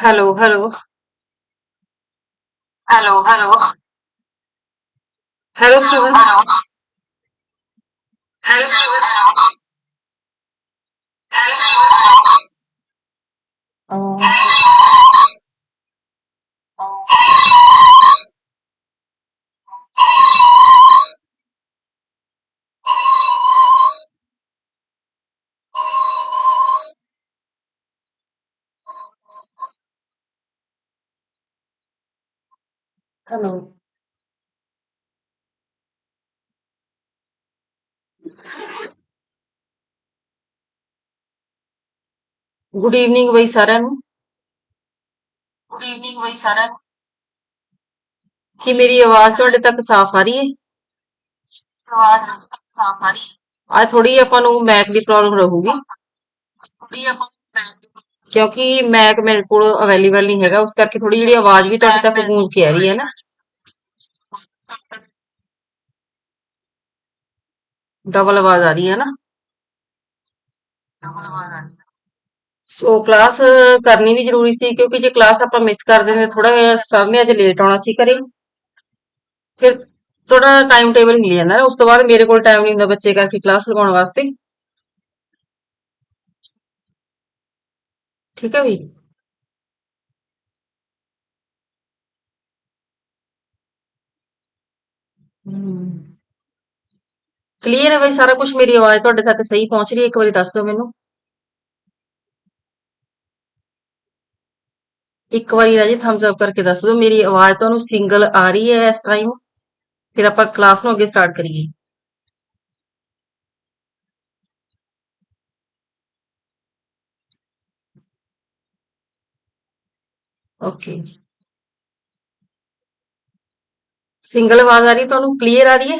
Hello, hello, Hello, hello, hello, Steven. hello, Hello, Steven. hello, hello, Uh, Hello. Good evening ਬਈ ਸਾਰਿਆਂ ਨੂੰ good evening ਕੀ ਮੇਰੀ ਆਵਾਜ਼ ਤੁਹਾਡੇ ਤੱਕ ਸਾਫ਼ ਆ ਰਹੀ ਹੈ? ਆਵਾਜ਼ ਸਾਫ਼ ਆ ਰਹੀ ਹੈ। ਆ ਥੋੜੀ ਆਪਾਂ ਨੂੰ ਮੈਕ ਦੀ ਪ੍ਰੋਬਲਮ ਰਹੂਗੀ। ਥੋੜੀ ਆਪਾਂ ਮੈਕ ਦੀ ਕਿਉਂਕਿ ਮੈਕ ਮੇਰੇ ਕੋਲ ਅਵੇਲੇਬਲ ਨਹੀਂ ਹੈਗਾ ਉਸ ਕਰਕੇ ਥੋੜੀ ਜਿਹੜੀ ਆਵਾਜ਼ ਵੀ ਤੁਹਾਡੇ ਤੱਕ ਗੂੰਜ ਕੇ ਆ ਰਹੀ ਹੈ ਨਾ। ਡਬਲ ਆਵਾਜ਼ ਆ ਰਹੀ ਹੈ ਨਾ। ਸੋ ਕਲਾਸ ਕਰਨੀ ਵੀ ਜ਼ਰੂਰੀ ਸੀ ਕਿਉਂਕਿ ਜੇ ਕਲਾਸ ਆਪਾਂ ਮਿਸ ਕਰ ਦਿੰਦੇ ਥੋੜਾ ਜਿਹਾ ਸਰ ਨੇ ਅੱਜ ਲੇਟ ਆਉਣਾ ਸੀ ਘਰੇ ਫਿਰ ਥੋੜਾ ਟਾਈਮ ਟੇਬਲ ਮਿਲ ਜਾਂਦਾ ਨਾ ਉਸ ਤੋਂ ਬਾਅਦ ਮੇਰੇ ਕੋਲ ਟਾਈਮ ਨਹੀਂ ਹੁੰਦਾ ਬੱਚੇ ਕਰਕੇ ਕਲਾਸ ਲਗਾਉਣ ਠੀਕ ਹੈ। ਵੀ ਕਲੀਅਰ ਹੈ ਬਈ, ਸਾਰਾ ਕੁਝ ਮੇਰੀ ਆਵਾਜ਼ ਤੁਹਾਡੇ ਤੱਕ ਸਹੀ ਪਹੁੰਚ ਰਹੀ ਹੈ? ਇੱਕ ਵਾਰੀ ਦੱਸ ਦਿਓ ਮੈਨੂੰ। ਇੱਕ ਵਾਰੀ ਰਾਜੀ ਥੰਬਸ ਅਪ ਕਰਕੇ ਦੱਸ ਦਿਓ। ਮੇਰੀ ਆਵਾਜ਼ ਤੁਹਾਨੂੰ ਸਿੰਗਲ ਆ ਰਹੀ ਹੈ ਇਸ ਟਾਈਮ ਫਿਰ ਆਪਾਂ ਕਲਾਸ ਨੂੰ ਅੱਗੇ ਸਟਾਰਟ ਕਰੀਏ। ਓਕੇ ਸਿੰਗਲ ਆਵਾਜ਼ ਆ ਰਹੀ, ਤੁਹਾਨੂੰ ਕਲੀਅਰ ਆ ਰਹੀ ਹੈ?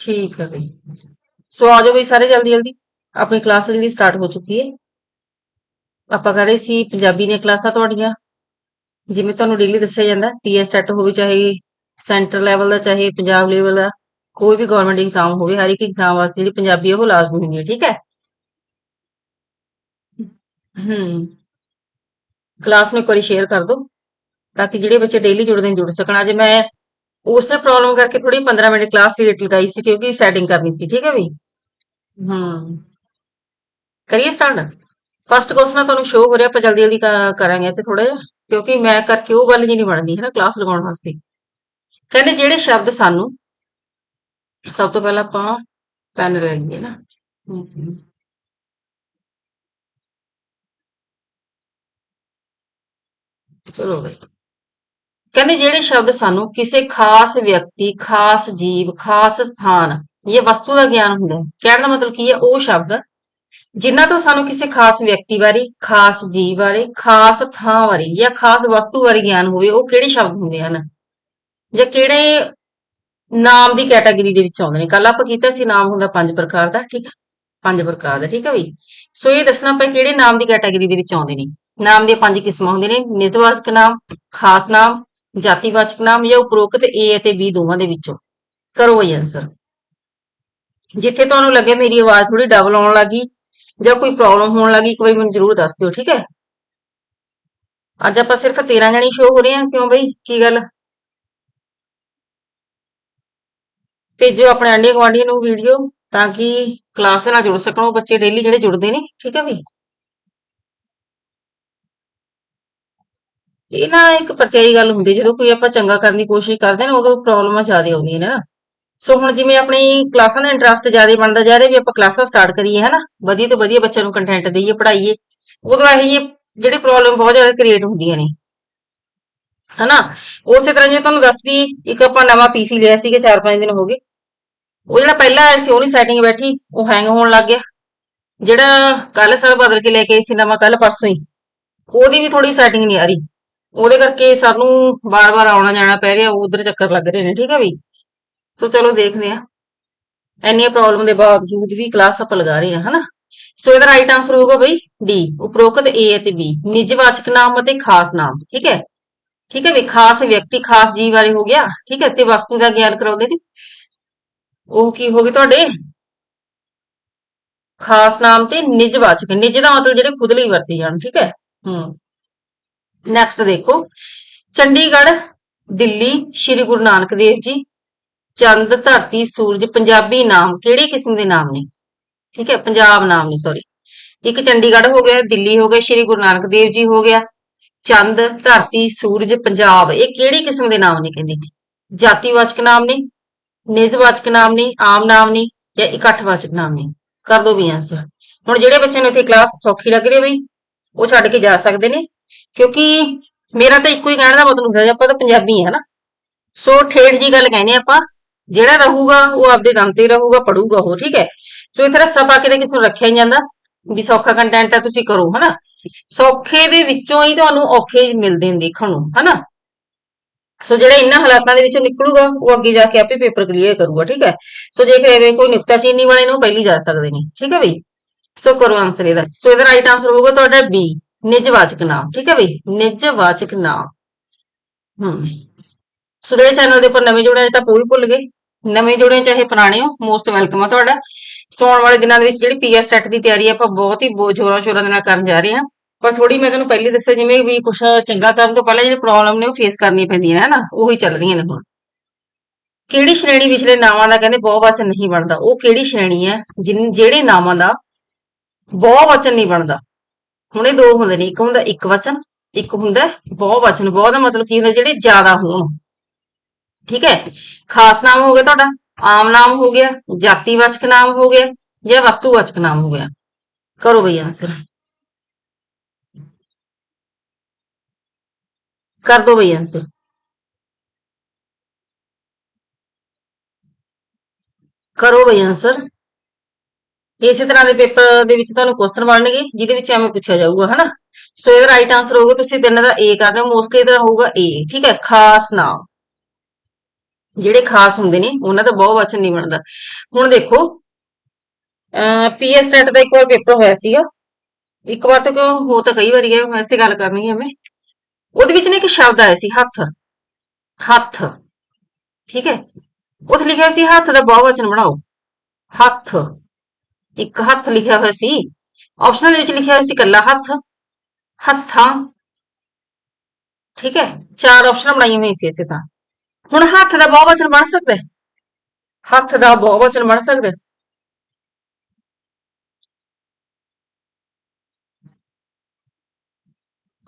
ਠੀਕ ਹੈ ਬਈ। ਸੋ ਆ ਜਾਓ ਬਈ ਸਾਰੇ ਜਲਦੀ ਜਲਦੀ। ਆਪਣੀ ਕਲਾਸ ਜਿਹੜੀ ਸਟਾਰਟ ਹੋ ਚੁੱਕੀ ਹੈ। ਆਪਾਂ ਕਰ ਰਹੇ ਸੀ ਪੰਜਾਬੀ ਦੀਆਂ ਕਲਾਸਾਂ ਤੁਹਾਡੀਆਂ। ਜਿਵੇਂ ਤੁਹਾਨੂੰ ਡੇਲੀ ਦੱਸਿਆ ਜਾਂਦਾ ਟੀਐਸ ਟੈਟ ਹੋਵੇ ਚਾਹੇ ਸੈਂਟਰ ਲੈਵਲ ਦਾ, ਚਾਹੇ ਪੰਜਾਬ ਲੈਵਲ ਦਾ, ਕੋਈ ਵੀ ਗਵਰਨਮੈਂਟ ਐਗਜ਼ਾਮ ਹੋਵੇ, ਹਰ ਇੱਕ ਐਗਜ਼ਾਮ ਵਾਸਤੇ ਜਿਹੜੀ ਪੰਜਾਬੀ ਉਹ ਲਾਜ਼ਮੀ ਹੁੰਦੀ ਹੈ, ਠੀਕ ਹੈ? ਹੂੰ। ਕਲਾਸ ਨੂੰ ਇੱਕ ਵਾਰੀ ਸ਼ੇਅਰ ਕਰ ਦਿਓ, ਤਾਂ ਕਿ ਜਿਹੜੇ ਬੱਚੇ ਡੇਲੀ ਜੁੜਦੇ ਨੇ, ਜੁੜ ਸਕਣ। ਅੱਜ ਮੈਂ ਉਸੇ ਪ੍ਰੋਬਲਮ ਕਰਕੇ ਥੋੜੀ 15 ਮਿੰਟ ਕਲਾਸ ਲੇਟ ਲਗਾਈ ਸੀ, ਕਿਉਂਕਿ ਸੈਟਿੰਗ ਕਰਨੀ ਸੀ, ਠੀਕ ਹੈ ਵੀ? ਹੂੰ। ਕਰੀਏ ਸਟਾਰਟ ਫਸਟ ਕੁਐਸਚਨ ਤੁਹਾਨੂੰ ਸ਼ੋ ਹੋ ਰਿਹਾ, ਆਪਾਂ ਜਲਦੀ ਜਲਦੀ ਕਰਾਂਗੇ ਤੇ ਥੋੜਾ ਜਿਹਾ, ਕਿਉਂਕਿ ਮੈਂ ਕਰਕੇ ਉਹ ਗੱਲ ਜੀ ਨਹੀਂ ਬਣਦੀ, ਹੈ ਨਾ ਕਲਾਸ ਲਗਾਉਣ ਵਾਸਤੇ। ਕਹਿੰਦੇ ਜਿਹੜੇ ਸ਼ਬਦ ਸਾਨੂੰ ਸਭ ਤੋਂ ਪਹਿਲਾਂ ਆਪਾਂ ਪੈਨ ਲੈ ਲਈਏ ਨਾ। ਚਲੋ ਬਈ। ਕਹਿੰਦੇ ਜਿਹੜੇ ਸ਼ਬਦ ਸਾਨੂੰ ਕਿਸੇ ਖਾਸ ਵਿਅਕਤੀ, ਖਾਸ ਜੀਵ, ਖਾਸ ਸਥਾਨ ਜਾਂ ਵਸਤੂ ਦਾ ਗਿਆਨ ਹੁੰਦਾ ਹੈ, ਕਹਿਣ ਦਾ ਮਤਲਬ ਕੀ ਹੈ ਉਹ ਸ਼ਬਦ ਜਿਨ੍ਹਾਂ ਤੋਂ ਸਾਨੂੰ ਕਿਸੇ ਖਾਸ ਵਿਅਕਤੀ ਬਾਰੇ, ਖਾਸ ਜੀਵ ਬਾਰੇ, ਖਾਸ ਥਾਂ ਬਾਰੇ ਜਾਂ ਖਾਸ ਵਸਤੂ ਬਾਰੇ ਗਿਆਨ ਹੋਵੇ, ਉਹ ਕਿਹੜੇ ਸ਼ਬਦ ਹੁੰਦੇ ਹਨ? ਜਾਂ ਕਿਹੜੇ ਨਾਮ ਦੀ ਕੈਟਾਗਰੀ ਦੇ ਵਿੱਚ ਆਉਂਦੇ ਨੇ? ਕੱਲ ਆਪਾਂ ਕੀਤਾ ਸੀ ਨਾਮ ਹੁੰਦਾ ਪੰਜ ਪ੍ਰਕਾਰ ਦਾ, ਠੀਕ ਹੈ ਪੰਜ ਪ੍ਰਕਾਰ ਦਾ, ਠੀਕ ਹੈ ਵੀ? ਸੋ ਇਹ ਦੱਸਣਾ ਆਪਾਂ ਕਿਹੜੇ ਨਾਮ ਦੀ ਕੈਟਾਗਰੀ ਦੇ ਵਿੱਚ ਆਉਂਦੇ ਨੇ? ਨਾਮ ਦੀਆਂ ਪੰਜ ਕਿਸਮਾਂ ਹੁੰਦੀਆਂ ਨੇ, ਨਿਤਵਾਚਕ ਨਾਮ, ਖਾਸ ਨਾਮ, ਜਾਤੀਵਾਚਕ ਨਾਮ ਜਾਂ ਉਪਰੋਕਤ A ਅਤੇ B ਦੋਵਾਂ ਦੇ ਵਿੱਚੋਂ। ਕਰੋ ਬਈ ਆਨਸਰ ਜਿੱਥੇ ਤੁਹਾਨੂੰ ਲੱਗੇ ਮੇਰੀ ਆਵਾਜ਼ ਥੋੜੀ ਡਬਲ ਆਉਣ ਲੱਗੀ ਜਾਂ ਕੋਈ ਪ੍ਰੋਬਲਮ ਹੋਣ ਲੱਗੀ, ਇੱਕ ਵਾਰੀ ਮੈਨੂੰ ਜ਼ਰੂਰ ਦੱਸ ਦਿਓ, ਠੀਕ ਹੈ? ਅੱਜ ਆਪਾਂ ਸਿਰਫ 13 ਜਣੀ ਸ਼ੋ ਹੋ ਰਹੇ ਹਾਂ, ਕਿਉਂ ਬਈ? ਕੀ ਗੱਲ? ਭੇਜੋ ਆਪਣੇ ਆਂਢੀ ਗੁਆਂਢੀਆਂ ਨੂੰ ਵੀਡੀਓ ਤਾਂ ਕਿ ਕਲਾਸ ਦੇ ਨਾਲ ਜੁੜ ਸਕਣ, ਉਹ ਬੱਚੇ ਡੇਲੀ ਜਿਹੜੇ ਜੁੜਦੇ ਨੇ, ਠੀਕ ਹੈ ਵੀ? ਇਹ ਨਾ ਇੱਕ ਪ੍ਰਤੀਆਈ ਗੱਲ ਹੁੰਦੀ ਜਦੋਂ ਕੋਈ ਆਪਾਂ ਚੰਗਾ ਕਰਨ ਦੀ ਕੋਸ਼ਿਸ਼ ਕਰਦੇ ਨੇ, ਉਦੋਂ ਪ੍ਰੋਬਲਮਾਂ ਜ਼ਿਆਦਾ ਆਉਂਦੀਆਂ ਨੇ ਨਾ। ਸੋ ਹੁਣ ਜਿਵੇਂ ਆਪਣੀ ਕਲਾਸਾਂ ਦਾ ਇੰਟਰਸਟ ਜ਼ਿਆਦਾ ਬਣਦਾ ਜਾ ਰਿਹਾ, ਵੀ ਆਪਾਂ ਕਲਾਸਾਂ ਸਟਾਰਟ ਕਰੀਏ, ਹਨਾ? ਵਧੀਆ ਤੋਂ ਵਧੀਆ ਬੱਚਿਆਂ ਨੂੰ ਕੰਟੈਂਟ ਦਈਏ ਪੜਾਈਏ ਉਦੋਂ ਇਹ ਜਿਹੀ ਪ੍ਰੋਬਲਮ ਬਹੁਤ ਜ਼ਿਆਦਾ ਕ੍ਰੀਏਟ ਹੁੰਦੀਆਂ ਨੇ। ਹਨਾ? ਉਸੇ ਤਰ੍ਹਾਂ ਜੇ ਤੁਹਾਨੂੰ ਦੱਸਦੀ, ਇੱਕ ਆਪਾਂ ਨਵਾਂ ਪੀਸੀ ਲਿਆ ਸੀਗਾ 4-5 ਦਿਨ ਹੋ ਗਏ। ਉਹ ਜਿਹੜਾ ਪਹਿਲਾਂ ਆਇਆ ਸੀ ਉਹਦੀ ਸੈਟਿੰਗ ਬੈਠੀ, ਉਹ ਹੈਂਗ ਹੋਣ ਲੱਗ ਗਿਆ। ਜਿਹੜਾ ਕੱਲ ਸਰ ਬਦਲ ਕੇ ਲੈ ਕੇ ਆਈ ਸੀ, ਨਵਾਂ ਕੱਲ ਪਰਸੋਂ ਹੀ, ਉਹਦੀ ਵੀ ਥੋੜੀ ਸੈਟਿੰਗ ਨਹੀਂ ਆ ਰਹੀ। ਉਹਦੇ ਕਰਕੇ ਸਾਨੂੰ ਬਾਰ-ਬਾਰ ਆਉਣਾ ਜਾਣਾ ਪੈ ਰਿਹਾ, ਉਧਰ ਚੱਕਰ ਲੱਗ ਰਹੇ ਨੇ, ਠੀਕ ਹੈ ਬਈ ਸੋ ਚਲੋ ਦੇਖਦੇ ਆ ਇੰਨੀਆਂ ਪ੍ਰੋਬਲਮ ਦੇ ਬਾਵਜੂਦ ਵੀ ਕਲਾਸ ਆਪਾਂ ਲਗਾ ਰਹੇ ਹਾਂ, ਹਨਾ? ਸੋ ਇਹਦਾ ਰਾਈਟ ਆਨਸਰ ਹੋਊਗਾ ਬਈ ਡੀ ਉਪਰੋਕਤ A ਅਤੇ B ਨਿਜਵਾਚਕ ਨਾਮ ਅਤੇ ਖਾਸ ਨਾਮ, ਠੀਕ ਹੈ? ਠੀਕ ਹੈ ਵੀ ਖਾਸ ਵਿਅਕਤੀ, ਖਾਸ ਜੀਵ ਬਾਰੇ ਹੋ ਗਿਆ, ਠੀਕ ਹੈ, ਤੇ ਵਸਤੂ ਦਾ ਗਿਆਨ ਕਰਾਉਂਦੇ ਨੇ। ਉਹ ਕੀ ਹੋ ਗਏ ਤੁਹਾਡੇ? ਖਾਸ ਨਾਮ ਤੇ ਨਿਜਵਾਚਕ ਨਿਜ ਦਾ ਮਤਲਬ ਜਿਹੜੇ ਖੁਦ ਲਈ ਵਰਤੇ ਜਾਣ, ਠੀਕ ਹੈ। ਹੂੰ। ਨੈਕਸਟ ਦੇਖੋ, ਚੰਡੀਗੜ੍ਹ, ਦਿੱਲੀ, ਸ਼੍ਰੀ ਗੁਰੂ ਨਾਨਕ ਦੇਵ ਜੀ, ਚੰਦ, ਧਰਤੀ, ਸੂਰਜ, ਪੰਜਾਬੀ ਨਾਮ, ਕਿਹੜੇ ਕਿਸਮ ਦੇ ਨਾਮ ਨੇ? ਠੀਕ ਹੈ, ਪੰਜਾਬ ਨਾਮ ਨੇ ਸੌਰੀ ਇੱਕ ਚੰਡੀਗੜ੍ਹ ਹੋ ਗਿਆ, ਦਿੱਲੀ ਹੋ ਗਿਆ, ਸ਼੍ਰੀ ਗੁਰੂ ਨਾਨਕ ਦੇਵ ਜੀ ਹੋ ਗਿਆ ਚੰਦ, ਧਰਤੀ, ਸੂਰਜ, ਪੰਜਾਬ, ਇਹ ਕਿਹੜੀ ਕਿਸਮ ਦੇ ਨਾਮ ਨੇ ਕਹਿੰਦੇ ਨੇ? ਜਾਤੀਵਾਚਕ ਨਾਮ ਨੇ ਨਿਜਵਾਚਕ ਨਾਮ ਨੇ, ਆਮ ਨਾਮ ਨੇ ਜਾਂ ਇਕੱਠਵਾਚਕ ਨਾਮ ਨੇ? ਕਰ ਦੋ ਵੀ ਆਂਸਰ ਹੁਣ ਜਿਹੜੇ ਬੱਚਿਆਂ ਨੂੰ ਇੱਥੇ ਕਲਾਸ ਸੌਖੀ ਲੱਗ ਰਹੀ ਹੈ ਬਈ, ਉਹ ਛੱਡ ਕੇ ਜਾ ਸਕਦੇ ਨੇ, ਕਿਉਂਕਿ ਮੇਰਾ ਤਾਂ ਇੱਕੋ ਹੀ ਕਹਿਣ ਦਾ ਮਤਲਬ ਹੁੰਦਾ ਆਪਾਂ ਤਾਂ ਪੰਜਾਬੀ ਹੈ ਨਾ। ਸੋ ਠੇਠ ਜੀ ਗੱਲ ਕਹਿੰਦੇ ਆਪਾਂ, ਜਿਹੜਾ ਰਹੂਗਾ ਉਹ ਆਪਦੇ ਦਮ ਤੇ ਰਹੂਗਾ ਪੜੂਗਾ ਉਹ, ਠੀਕ ਹੈ? ਸੋ ਇਸ ਤਰ੍ਹਾਂ ਪਾ ਕੇ ਤਾਂ ਕਿਸੇ ਨੂੰ ਰੱਖਿਆ ਨਹੀਂ ਜਾਂਦਾ। ਵੀ ਸੌਖਾ ਕੰਟੈਂਟ ਆ ਤੁਸੀਂ ਕਰੋ, ਹਨਾ? ਸੌਖੇ ਦੇ ਵਿੱਚੋਂ ਹੀ ਤੁਹਾਨੂੰ ਔਖੇ ਮਿਲਦੇ ਨੇ ਦੇਖਣ ਨੂੰ ਹਨਾ? ਸੋ ਜਿਹੜਾ ਇਹਨਾਂ ਹਾਲਾਤਾਂ ਦੇ ਵਿੱਚੋਂ ਨਿਕਲੂਗਾ, ਉਹ ਅੱਗੇ ਜਾ ਕੇ ਆਪੇ ਪੇਪਰ ਕਲੀਅਰ ਕਰੂਗਾ, ਠੀਕ ਹੈ? ਸੋ ਜੇ ਕਿਤੇ ਕੋਈ ਨੁਕਤਾਚੀਨੀ ਵਾਲੇ ਨੂੰ ਪਹਿਲੀ ਜਾ ਸਕਦੇ ਨੇ, ਠੀਕ ਹੈ ਬਈ? ਸੋ ਕਰੋ ਆਨਸਰ ਇਹਦਾ। ਸੋ ਇਹਦਾ ਰਾਈਟ ਆਨਸਰ ਹੋਊਗਾ ਤੁਹਾਡਾ ਬੀ ਨਿਜਵਾਚਕ ਨਾਮ, ਠੀਕ ਹੈ ਬਈ? ਨਿਜਵਾਚਕ ਨਾਮ। ਹਮ ਸੋ ਜਿਹੜੇ ਚੈਨਲ ਦੇ ਉੱਪਰ ਨਵੇਂ ਜੁੜੇ ਆ ਤਾਂ ਕੋਈ ਭੁੱਲ ਗਏ। ਨਵੇਂ ਜੁੜੇ ਚਾਹੇ ਪੁਰਾਣੇ ਹੋ ਮੋਸਟ ਵੈਲਕਮ ਆ ਤੁਹਾਡਾ। ਸੋ ਆਉਣ ਵਾਲੇ ਦਿਨਾਂ ਦੇ ਵਿੱਚ ਜਿਹੜੀ ਪੀਐਸ ਸੈਟ ਦੀ ਤਿਆਰੀ ਆਪਾਂ ਬਹੁਤ ਹੀ ਜ਼ੋਰਾਂ ਸ਼ੋਰਾਂ ਦੇ ਨਾਲ ਕਰਨ ਜਾ ਰਹੇ ਹਾਂ। ਪਰ ਥੋੜੀ ਮੈਂ ਤੁਹਾਨੂੰ ਪਹਿਲੇ ਦੱਸਿਆ, ਜਿਵੇਂ ਵੀ ਕੁਝ ਚੰਗਾ ਕਰਨ ਤੋਂ ਪਹਿਲਾਂ ਜਿਹੜੇ ਪ੍ਰੋਬਲਮ ਨੇ ਉਹ ਫੇਸ ਕਰਨੀਆਂ ਪੈਂਦੀਆਂ ਨੇ ਹਨਾ ਉਹੀ ਚੱਲ ਰਹੀਆਂ ਨੇ ਹੁਣ। ਕਿਹੜੀ ਸ਼੍ਰੇਣੀ ਵਿਚਲੇ ਨਾਵਾਂ ਦਾ ਕਹਿੰਦੇ ਬਹੁਵਚਨ ਨਹੀਂ ਬਣਦਾ? ਉਹ ਕਿਹੜੀ ਸ਼੍ਰੇਣੀ ਹੈ? ਜਿਨ ਜਿਹੜੇ ਨਾਵਾਂ ਦਾ ਬਹੁਵਚਨ ਨਹੀਂ ਬਣਦਾ? ਹੁਣ ਇਹ ਦੋ ਹੁੰਦੇ ਨੇ, ਇੱਕ ਹੁੰਦਾ ਇੱਕ ਵਚਨ, ਇੱਕ ਹੁੰਦਾ ਬਹੁਵਚਨ ਬਹੁ ਦਾ ਮਤਲਬ ਕੀ ਹੁੰਦਾ? ਜਿਹੜੇ ਜ਼ਿਆਦਾ ਹੋਣ। ਠੀਕ ਹੈ? ਖਾਸ ਨਾਮ ਹੋ ਗਿਆ ਤੁਹਾਡਾ? ਆਮ ਨਾਮ ਹੋ ਗਿਆ ਜਾਤੀਵਾਚਕ ਨਾਮ ਹੋ ਗਿਆ ਜਾਂ ਵਸਤੂਵਾਚਕ ਨਾਮ ਹੋ ਗਿਆ। ਕਰੋ ਬਈ ਆਨਸਰ ਕਰ ਦੋ ਬਈ ਆਨਸਰ ਕਰੋ ਬਈ ਆਨਸਰ ਇਸੇ ਤਰ੍ਹਾਂ ਦੇ ਪੇਪਰ ਦੇ ਵਿੱਚ ਤੁਹਾਨੂੰ ਕੁਐਸਚਨ ਬਣਨਗੇ, ਜਿਹਦੇ ਵਿੱਚ ਐਵੇਂ ਪੁੱਛਿਆ ਜਾਊਗਾ, ਹਨਾ? ਸੋ ਇਹਦਾ ਰਾਈਟ ਆਨਸਰ ਹੋਊਗਾ, ਤੁਸੀਂ ਤਿੰਨ ਦਾ ਏ ਕਰ ਰਹੇ ਹੋ ਮੋਸਟਲੀ ਇਹਦਾ ਹੋਊਗਾ ਏ ਠੀਕ ਹੈ? ਖਾਸ ਨਾਮ। ਜਿਹੜੇ ਖਾਸ ਹੁੰਦੇ ਨੇ, ਉਹਨਾਂ ਦਾ ਬਹੁਵਚਨ ਨਹੀਂ ਬਣਦਾ। ਹੁਣ ਦੇਖੋ ਪੀਐਸ ਟੈਟ ਦਾ ਇੱਕ ਵਾਰ ਪੇਪਰ ਹੋਇਆ ਸੀਗਾ। ਇੱਕ ਵਾਰ ਤਾਂ ਕਿਉਂ, ਹੋ ਤਾਂ ਕਈ ਵਾਰੀ ਗਿਆ ਵੈਸੇ ਗੱਲ ਕਰਨੀ ਹੈ ਮੈਂ। ਉਹਦੇ ਵਿੱਚ ਨਾ ਇੱਕ ਸ਼ਬਦ ਆਇਆ ਸੀ, ਹੱਥ। ਹੱਥ। ਠੀਕ ਹੈ? ਉੱਥੇ ਲਿਖਿਆ ਸੀ, ਹੱਥ ਦਾ ਬਹੁਵਚਨ ਬਣਾਓ। ਹੱਥ। ਇੱਕ ਹੱਥ ਲਿਖਿਆ ਹੋਇਆ ਸੀ। ਆਪਸ਼ਨ ਦੇ ਵਿੱਚ ਲਿਖਿਆ ਹੋਇਆ ਸੀ ਕੱਲਾ ਹੱਥ। ਹੱਥਾਂ। ਠੀਕ ਹੈ? ਚਾਰ ਆਪਸ਼ਨ ਬਣਾਈਆਂ ਹੋਈਆਂ ਸੀ ਇਸੇ ਤਾਂ। ਹੁਣ ਹੱਥ ਦਾ ਬਹੁਵਚਨ ਬਣ ਸਕਦਾ ਹੱਥ ਦਾ ਬਹੁਵਚਨ ਬਣ ਸਕਦਾ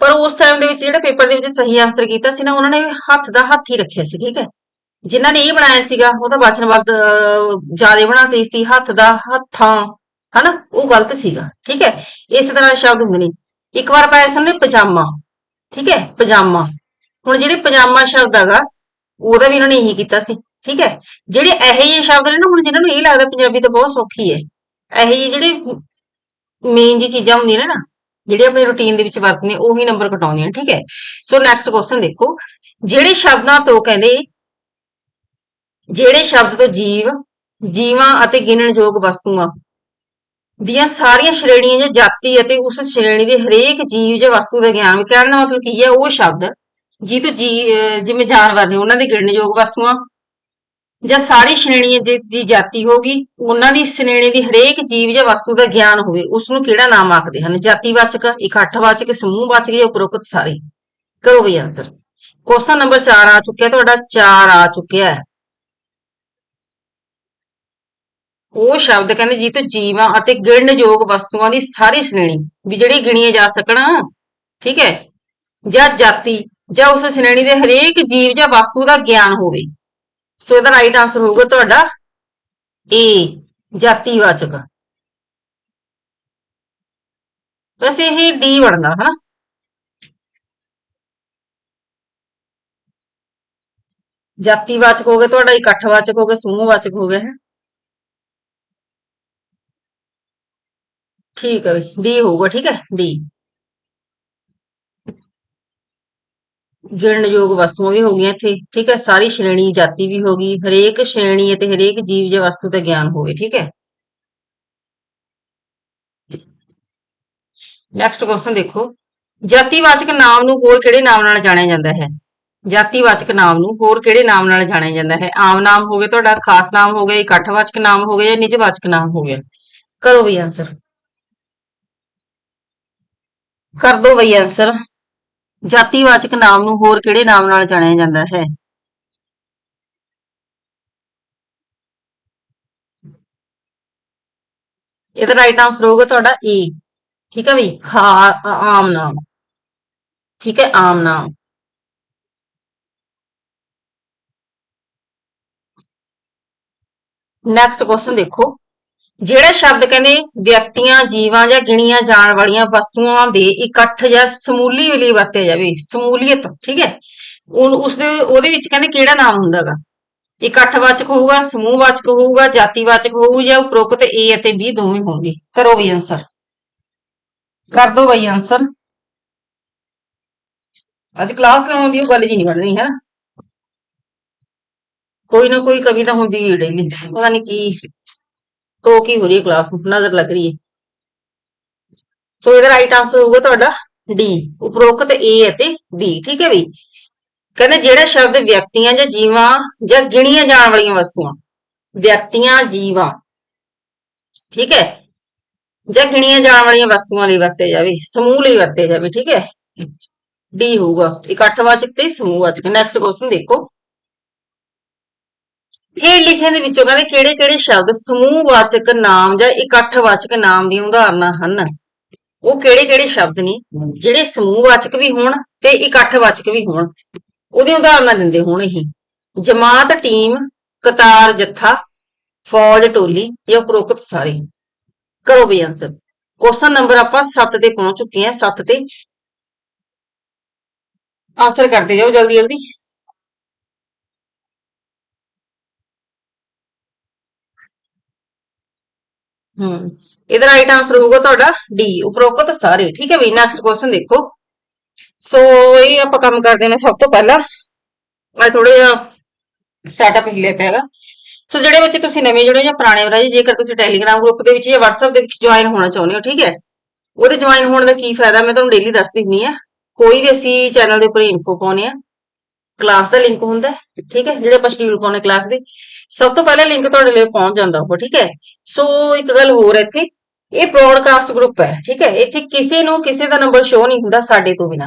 ਪਰ ਉਸ ਟਾਈਮ ਦੇ ਵਿੱਚ ਜਿਹੜਾ ਪੇਪਰ ਦੇ ਵਿੱਚ ਸਹੀ ਆਨਸਰ ਕੀਤਾ ਸੀ ਨਾ, ਉਹਨਾਂ ਨੇ ਹੱਥ ਦਾ ਹੱਥ ਹੀ ਰੱਖਿਆ ਸੀ, ਠੀਕ ਹੈ? ਜਿਨ੍ਹਾਂ ਨੇ ਇਹ ਬਣਾਇਆ ਸੀਗਾ ਉਹਦਾ ਵਚਨਬੱਧ ਜ਼ਿਆਦਾ ਬਣਾਤੇ ਸੀ, ਹੱਥ ਦਾ ਹੱਥਾਂ, ਹਨਾ? ਉਹ ਗਲਤ ਸੀਗਾ, ਠੀਕ ਹੈ? ਇਸ ਤਰ੍ਹਾਂ ਸ਼ਬਦ ਹੁੰਦੇ ਨੇ। ਇੱਕ ਵਾਰ ਪਾਇਆ ਸੀ ਉਹਨੇ ਪਜਾਮਾ, ਠੀਕ ਹੈ? ਪਜਾਮਾ। ਹੁਣ ਜਿਹੜੇ ਪਜਾਮਾ ਸ਼ਬਦ ਹੈਗਾ ਉਹਦਾ ਵੀ ਉਹਨਾਂ ਨੇ ਇਹੀ ਕੀਤਾ ਸੀ, ਠੀਕ ਹੈ? ਜਿਹੜੇ ਇਹੋ ਜਿਹੇ ਸ਼ਬਦ ਨੇ ਨਾ ਹੁਣ ਜਿਹਨਾਂ ਨੂੰ ਇਹ ਲੱਗਦਾ ਪੰਜਾਬੀ ਤਾਂ ਬਹੁਤ ਸੌਖੀ ਹੈ। ਇਹੋ ਜਿਹੇ ਜਿਹੜੇ ਮੇਨ ਜੀ ਚੀਜ਼ਾਂ ਹੁੰਦੀਆਂ ਨੇ ਨਾ, ਜਿਹੜੇ ਆਪਣੇ ਰੁਟੀਨ ਦੇ ਵਿੱਚ ਵਰਤਨੇ ਉਹੀ ਨੰਬਰ ਘਟਾਉਂਦੀਆਂ ਨੇ, ਠੀਕ ਹੈ? ਸੋ ਨੈਕਸਟ ਕੁਐਸਚਨ ਦੇਖੋ, ਜਿਹੜੇ ਸ਼ਬਦਾਂ ਤੋਂ ਕਹਿੰਦੇ, ਜਿਹੜੇ ਸ਼ਬਦ ਤੋਂ ਜੀਵ, ਜੀਵਾਂ ਅਤੇ ਗਿਣਨਯੋਗ ਵਸਤੂਆਂ ਦੀਆਂ ਸਾਰੀਆਂ ਸ਼੍ਰੇਣੀਆਂ ਜਾਂ ਜਾਤੀ ਅਤੇ ਉਸ ਸ਼੍ਰੇਣੀ ਦੇ ਹਰੇਕ ਜੀਵ ਜਾਂ ਵਸਤੂ ਦਾ ਗਿਆਨ, ਕਹਿਣ ਦਾ ਮਤਲਬ ਕੀ ਹੈ? ਉਹ ਸ਼ਬਦ ਜੀ ਤੋਂ ਜੀ ਜਿਵੇਂ ਜਾਨਵਰ ਨੇ ਉਹਨਾਂ ਦੇ ਗਿਣਨਯੋਗ ਵਸਤੂਆਂ ਜਾਂ ਸਾਰੀ ਸ਼੍ਰੇਣੀ ਦੀ ਦੀ ਜਾਤੀ ਹੋਗੀ ਉਹਨਾਂ ਦੀ ਸ਼੍ਰੇਣੀ ਦੀ ਹਰੇਕ ਜੀਵ ਜਾਂ ਵਸਤੂ ਦਾ ਗਿਆਨ ਹੋਵੇ ਉਸ ਨੂੰ ਕਿਹੜਾ ਨਾਮ ਆਖਦੇ ਹਨ? ਜਾਤੀਵਾਚਕ, ਇਕੱਠਵਾਚਕ, ਸਮੂਹਵਾਚਕ ਜਾਂ ਉਪਰੋਕਤ ਸਾਰੇ? ਕਰੋ ਬਈ ਆਨਸਰ ਕੁਐਸਚਨ ਨੰਬਰ 4 ਆ ਚੁੱਕਿਆ, ਤੁਹਾਡਾ 4 ਆ ਚੁੱਕਿਆ ਹੈ। ਉਹ ਸ਼ਬਦ ਕਹਿੰਦੇ ਜੀ ਤੋਂ ਜੀਵਾਂ ਅਤੇ ਗਿਣਨਯੋਗ ਵਸਤੂਆਂ ਦੀ ਸਾਰੀ ਸ਼੍ਰੇਣੀ, ਵੀ ਜਿਹੜੀ ਗਿਣੀਆਂ ਜਾ ਸਕਣ, ਠੀਕ ਹੈ, ਜਾਂ ਜਾਤੀ ਜਾਂ ਉਸ ਸ਼੍ਰੇਣੀ ਦੇ ਹਰੇਕ ਜੀਵ ਜਾਂ ਵਸਤੂ ਦਾ ਗਿਆਨ ਹੋਵੇ, ਸੋ ਇਹਦਾ ਰਾਈਟ ਆਨਸਰ ਹੋਊਗਾ ਤੁਹਾਡਾ ਏ ਜਾਤੀਵਾਚਕ। ਵੈਸੇ ਇਹ ਡੀ ਬਣਦਾ, ਹਨਾ? ਜਾਤੀਵਾਚਕ ਹੋ ਗਿਆ ਤੁਹਾਡਾ ਇਕੱਠਵਾਚਕ ਹੋ ਗਿਆ, ਸਮੂਹਵਾਚਕ ਹੋ ਗਿਆ, ਹੈ? ਠੀਕ ਹੈ ਬਈ ਡੀ ਹੋਊਗਾ, ਠੀਕ ਹੈ? ਡੀ ਗਿਣਨਯੋਗ ਵਸਤੂਆਂ ਵੀ ਹੋ ਗਈਆਂ ਇੱਥੇ, ਠੀਕ ਹੈ, ਸਾਰੀ ਸ਼੍ਰੇਣੀ ਜਾਤੀ ਵੀ ਹੋ ਗਈ, ਹਰੇਕ ਸ਼੍ਰੇਣੀ ਅਤੇ ਹਰੇਕ ਜੀਵ ਜਾਂ ਵਸਤੂ ਦਾ ਗਿਆਨ ਹੋਵੇ, ਠੀਕ ਹੈ। ਨੈਕਸਟ ਕੁਐਸਚਨ ਦੇਖੋ। ਜਾਤੀਵਾਚਕ ਨਾਮ ਨੂੰ ਹੋਰ ਕਿਹੜੇ ਨਾਮ ਨਾਲ ਜਾਣਿਆ ਜਾਂਦਾ ਹੈ? ਜਾਤੀਵਾਚਕ ਨਾਮ ਨੂੰ ਹੋਰ ਕਿਹੜੇ ਨਾਮ ਨਾਲ ਜਾਣਿਆ ਜਾਂਦਾ ਹੈ? ਆਮ ਨਾਮ ਹੋ ਗਿਆ ਤੁਹਾਡਾ ਖਾਸ ਨਾਮ ਹੋ ਗਿਆ, ਇਕੱਠਵਾਚਕ ਨਾਮ ਹੋ ਗਿਆ ਜਾਂ ਨਿਜਵਾਚਕ ਨਾਮ ਹੋ ਗਿਆ? ਕਰੋ ਬਈ ਆਨਸਰ ਕਰ ਦੋ ਬਈ ਆਨਸਰ ਜਾਤੀਵਾਚਕ ਨਾਮ ਨੂੰ ਹੋਰ ਕਿਹੜੇ ਨਾਮ ਨਾਲ ਜਾਣਿਆ ਜਾਂਦਾ ਹੈ? ਇਹਦਾ ਰਾਈਟ ਆਨਸਰ ਹੋਊਗਾ ਤੁਹਾਡਾ ਏ ਠੀਕ ਹੈ ਵੀ? ਖਾ ਆਮ ਨਾਮ, ਠੀਕ ਹੈ, ਆਮ ਨਾਮ। ਨੈਕਸਟ ਕੁਐਸਚਨ ਦੇਖੋ। ਜਿਹੜਾ ਸ਼ਬਦ ਕਹਿੰਦੇ ਵਿਅਕਤੀਆਂ, ਜੀਵਾਂ ਜਾਂ ਗਿਣੀਆਂ ਜਾਣ ਵਾਲੀਆਂ ਵਸਤੂਆਂ ਦੇ ਇਕੱਠ ਜਾਂ ਸਮੂਲੀ ਲਈ ਵਰਤਿਆ ਜਾਵੇ, ਸਮੂਲੀਅਤ, ਠੀਕ ਹੈ? ਉਹ ਉਸਦੇ ਉਹਦੇ ਵਿੱਚ ਕਹਿੰਦੇ ਕਿਹੜਾ ਨਾਮ ਹੁੰਦਾਗਾ ਇਕੱਠਵਾਚਕ ਹੋਊਗਾ, ਸਮੂਹਵਾਚਕ ਹੋਊਗਾ, ਜਾਤੀਵਾਚਕ ਹੋਊ ਜਾਂ ਉਪਰੋਕਤ A ਅਤੇ B ਦੋਵੇਂ ਹੋਣਗੇ। ਕਰੋ ਬਈ ਆਨਸਰ ਕਰ ਦੋ ਬਈ ਆਨਸਰ ਅੱਜ ਕਲਾਸ ਲਾਉਣ ਦੀ ਉਹ ਗੱਲ ਜੀ ਨਹੀਂ ਬਣਦੀ, ਹੈ? ਕੋਈ ਨਾ ਕੋਈ ਕਵੀ ਤਾਂ ਹੁੰਦੀ ਹੈ ਡੇਲੀ ਪਤਾ ਨਹੀਂ ਕੀ ਤੋ ਕੀ ਹੋ ਰਹੀ ਹੈ ਕਲਾਸ ਨੂੰ? ਨਜ਼ਰ ਲੱਗ ਰਹੀ ਹੈ। ਸੋ ਇਹਦਾ ਰਾਈਟ ਆਨਸਰ ਹੋਊਗਾ ਤੁਹਾਡਾ ਡੀ ਉਪਰੋਕਤ A ਅਤੇ B, ਠੀਕ ਹੈ ਵੀ? ਕਹਿੰਦੇ ਜਿਹੜਾ ਸ਼ਬਦ ਵਿਅਕਤੀਆਂ ਜਾਂ ਜੀਵਾਂ ਜਾਂ ਗਿਣੀਆਂ ਜਾਣ ਵਾਲੀਆਂ ਵਸਤੂਆਂ, ਵਿਅਕਤੀਆਂ, ਜੀਵਾਂ, ਠੀਕ ਹੈ? ਜਾਂ ਗਿਣੀਆਂ ਜਾਣ ਵਾਲੀਆਂ ਵਸਤੂਆਂ ਲਈ ਵਰਤੇ ਜਾਵੇ, ਸਮੂਹ ਲਈ ਵਰਤੇ ਜਾਵੇ, ਠੀਕ ਹੈ? ਡੀ ਹੋਊਗਾ। ਇਕੱਠਵਾਚਕ ਤੇ ਸਮੂਹਵਾਚਕ ਨੈਕਸਟ ਕੁਐਸਚਨ ਦੇਖੋ। ਇਹ ਲਿਖੇ ਦੇ ਵਿੱਚੋਂ ਕਹਿੰਦੇ ਕਿਹੜੇ ਕਿਹੜੇ ਸ਼ਬਦ ਸਮੂਹਵਾਚਕ ਨਾਮ ਜਾਂ ਇਕੱਠਵਾਚਕ ਨਾਮ ਦੀਆਂ ਉਦਾਹਰਨਾਂ ਹਨ? ਉਹ ਕਿਹੜੇ ਕਿਹੜੇ ਸ਼ਬਦ ਨੇ? ਜਿਹੜੇ ਸਮੂਹਵਾਚਕ ਵੀ ਹੋਣ ਤੇ ਇਕੱਠਵਾਚਕ ਵੀ ਹੋਣ। ਉਹਦੀ ਉਦਾਹਰਨਾਂ ਦਿੰਦੇ ਹੋਣ ਇਹ। ਜਮਾਤ, ਟੀਮ, ਕਤਾਰ, ਜੱਥਾ, ਫੌਜ, ਟੋਲੀ ਜਾਂ ਉਪਰੋਕਤ ਸਾਰੇ। ਕਰੋ ਵੀ ਆਨਸਰ ਕੁਐਸਚਨ ਨੰਬਰ ਆਪਾਂ 7 ਤੇ ਪਹੁੰਚ ਚੁੱਕੇ ਹਾਂ 7 ਤੇ। ਆਨਸਰ ਕਰਦੇ ਜਾਓ ਜਲਦੀ ਜਲਦੀ ਹਮ ਇਹਦਾ ਰਾਈਟ ਆਨਸਰ ਹੋਊਗਾ ਤੁਹਾਡਾ ਡੀ ਉਪਰੋਕਤ ਸਾਰੇ। ਠੀਕ ਹੈ ਵੀ ਨੈਕਸਟ ਕੁਐਸਚਨ ਦੇਖੋ। ਸੋ ਇਹ ਆਪਾਂ ਕੰਮ ਕਰਦੇ ਨੇ ਸਭ ਤੋਂ ਪਹਿਲਾਂ। ਮੈਂ ਥੋੜਾ ਜਿਹਾ ਸੈਟਅਪ ਹਿੱਲੇ ਪੈਗਾ ਸੋ ਜਿਹੜੇ ਬੱਚੇ ਤੁਸੀਂ ਨਵੇਂ ਜੁੜੇ ਜਾਂ ਪੁਰਾਣੇ ਹੋ ਰਹੇ ਜੇਕਰ ਤੁਸੀਂ ਟੈਲੀਗ੍ਰਾਮ ਗਰੁੱਪ ਦੇ ਵਿੱਚ ਜਾਂ WhatsApp ਦੇ ਵਿੱਚ ਜੁਆਇਨ ਹੋਣਾ ਚਾਹੁੰਦੇ ਹੋ, ਠੀਕ ਹੈ? ਉਹਦੇ ਜੁਆਇਨ ਹੋਣ ਦਾ ਕੀ ਫਾਇਦਾ? ਮੈਂ ਤੁਹਾਨੂੰ ਡੇਲੀ ਦੱਸ ਦਿੰਨੀ ਆ ਕੋਈ ਵੀ ਅਸੀਂ ਚੈਨਲ ਦੇ ਉੱਪਰ ਇਨਫੋ ਪਾਉਨੇ ਆ ਕਲਾਸ ਦਾ ਲਿੰਕ ਹੁੰਦਾ ਠੀਕ ਹੈ? ਜਿਹੜੇ ਆਪਾਂ ਸ਼ਡਿਊਲ ਪਾਉਨੇ ਕਲਾਸ ਦੇ। ਸਭ ਤੋਂ ਪਹਿਲਾਂ ਲਿੰਕ ਤੁਹਾਡੇ ਲਈ ਪਹੁੰਚ ਜਾਂਦਾ ਉਹ ਠੀਕ ਹੈ? ਸੋ ਇੱਕ ਗੱਲ ਹੋਰ ਹੈ ਇੱਥੇ, ਇਹ ਬ੍ਰੌਡਕਾਸਟ ਗਰੁੱਪ ਹੈ, ਠੀਕ ਹੈ? ਇੱਥੇ ਕਿਸੇ ਨੂੰ ਕਿਸੇ ਦਾ ਨੰਬਰ ਸ਼ੋ ਨਹੀਂ ਹੁੰਦਾ ਸਾਡੇ ਤੋਂ ਬਿਨਾ,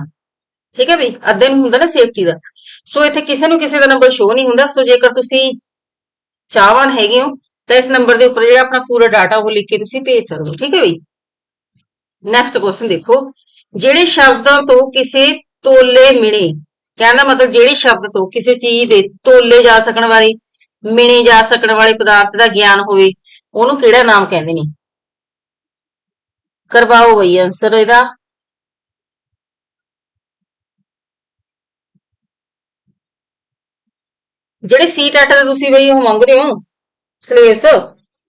ਠੀਕ ਹੈ ਵੀ? ਅੱਧੇ ਨੂੰ ਹੁੰਦਾ ਨਾ ਸੇਫਟੀ ਦਾ। ਸੋ ਇੱਥੇ ਕਿਸੇ ਨੂੰ ਕਿਸੇ ਦਾ ਨੰਬਰ ਸ਼ੋ ਨਹੀਂ ਹੁੰਦਾ, ਸੋ ਜੇਕਰ ਤੁਸੀਂ ਚਾਹਵਾਨ ਹੈਗੇ ਹੋ, ਤਾਂ ਇਸ ਨੰਬਰ ਦੇ ਉੱਪਰ ਜਿਹੜਾ ਆਪਣਾ ਪੂਰਾ ਡਾਟਾ ਉਹ ਲਿਖ ਕੇ ਤੁਸੀਂ ਭੇਜ ਸਕਦੇ ਹੋ, ਠੀਕ ਹੈ ਵੀ? ਨੈਕਸਟ ਕੁਐਸਚਨ ਦੇਖੋ, ਜਿਹੜੇ ਸ਼ਬਦਾਂ ਤੋਂ ਕਿਸੇ ਤੋਲੇ ਮਿਲੇ ਕਹਿੰਦਾ ਮਤਲਬ ਜਿਹੜੇ ਸ਼ਬਦ ਤੋਂ ਕਿਸੇ ਚੀਜ਼ ਦੇ ਤੋਲੇ ਜਾ ਸਕਣ ਵਾਲੇ ਮਿਣੇ ਜਾ ਸਕਣ ਵਾਲੇ ਪਦਾਰਥ ਦਾ ਗਿਆਨ ਹੋਵੇ, ਉਹਨੂੰ ਕਿਹੜਾ ਨਾਮ ਕਹਿੰਦੇ ਨੇ? ਕਰਵਾਓ ਬਈ ਆਨਸਰ ਇਹਦਾ। ਜਿਹੜੇ ਸੀ ਟੈਟ ਦੇ ਤੁਸੀਂ ਬਈ ਉਹ ਮੰਗ ਰਹੇ ਹੋ ਸਿਲੇਬਸ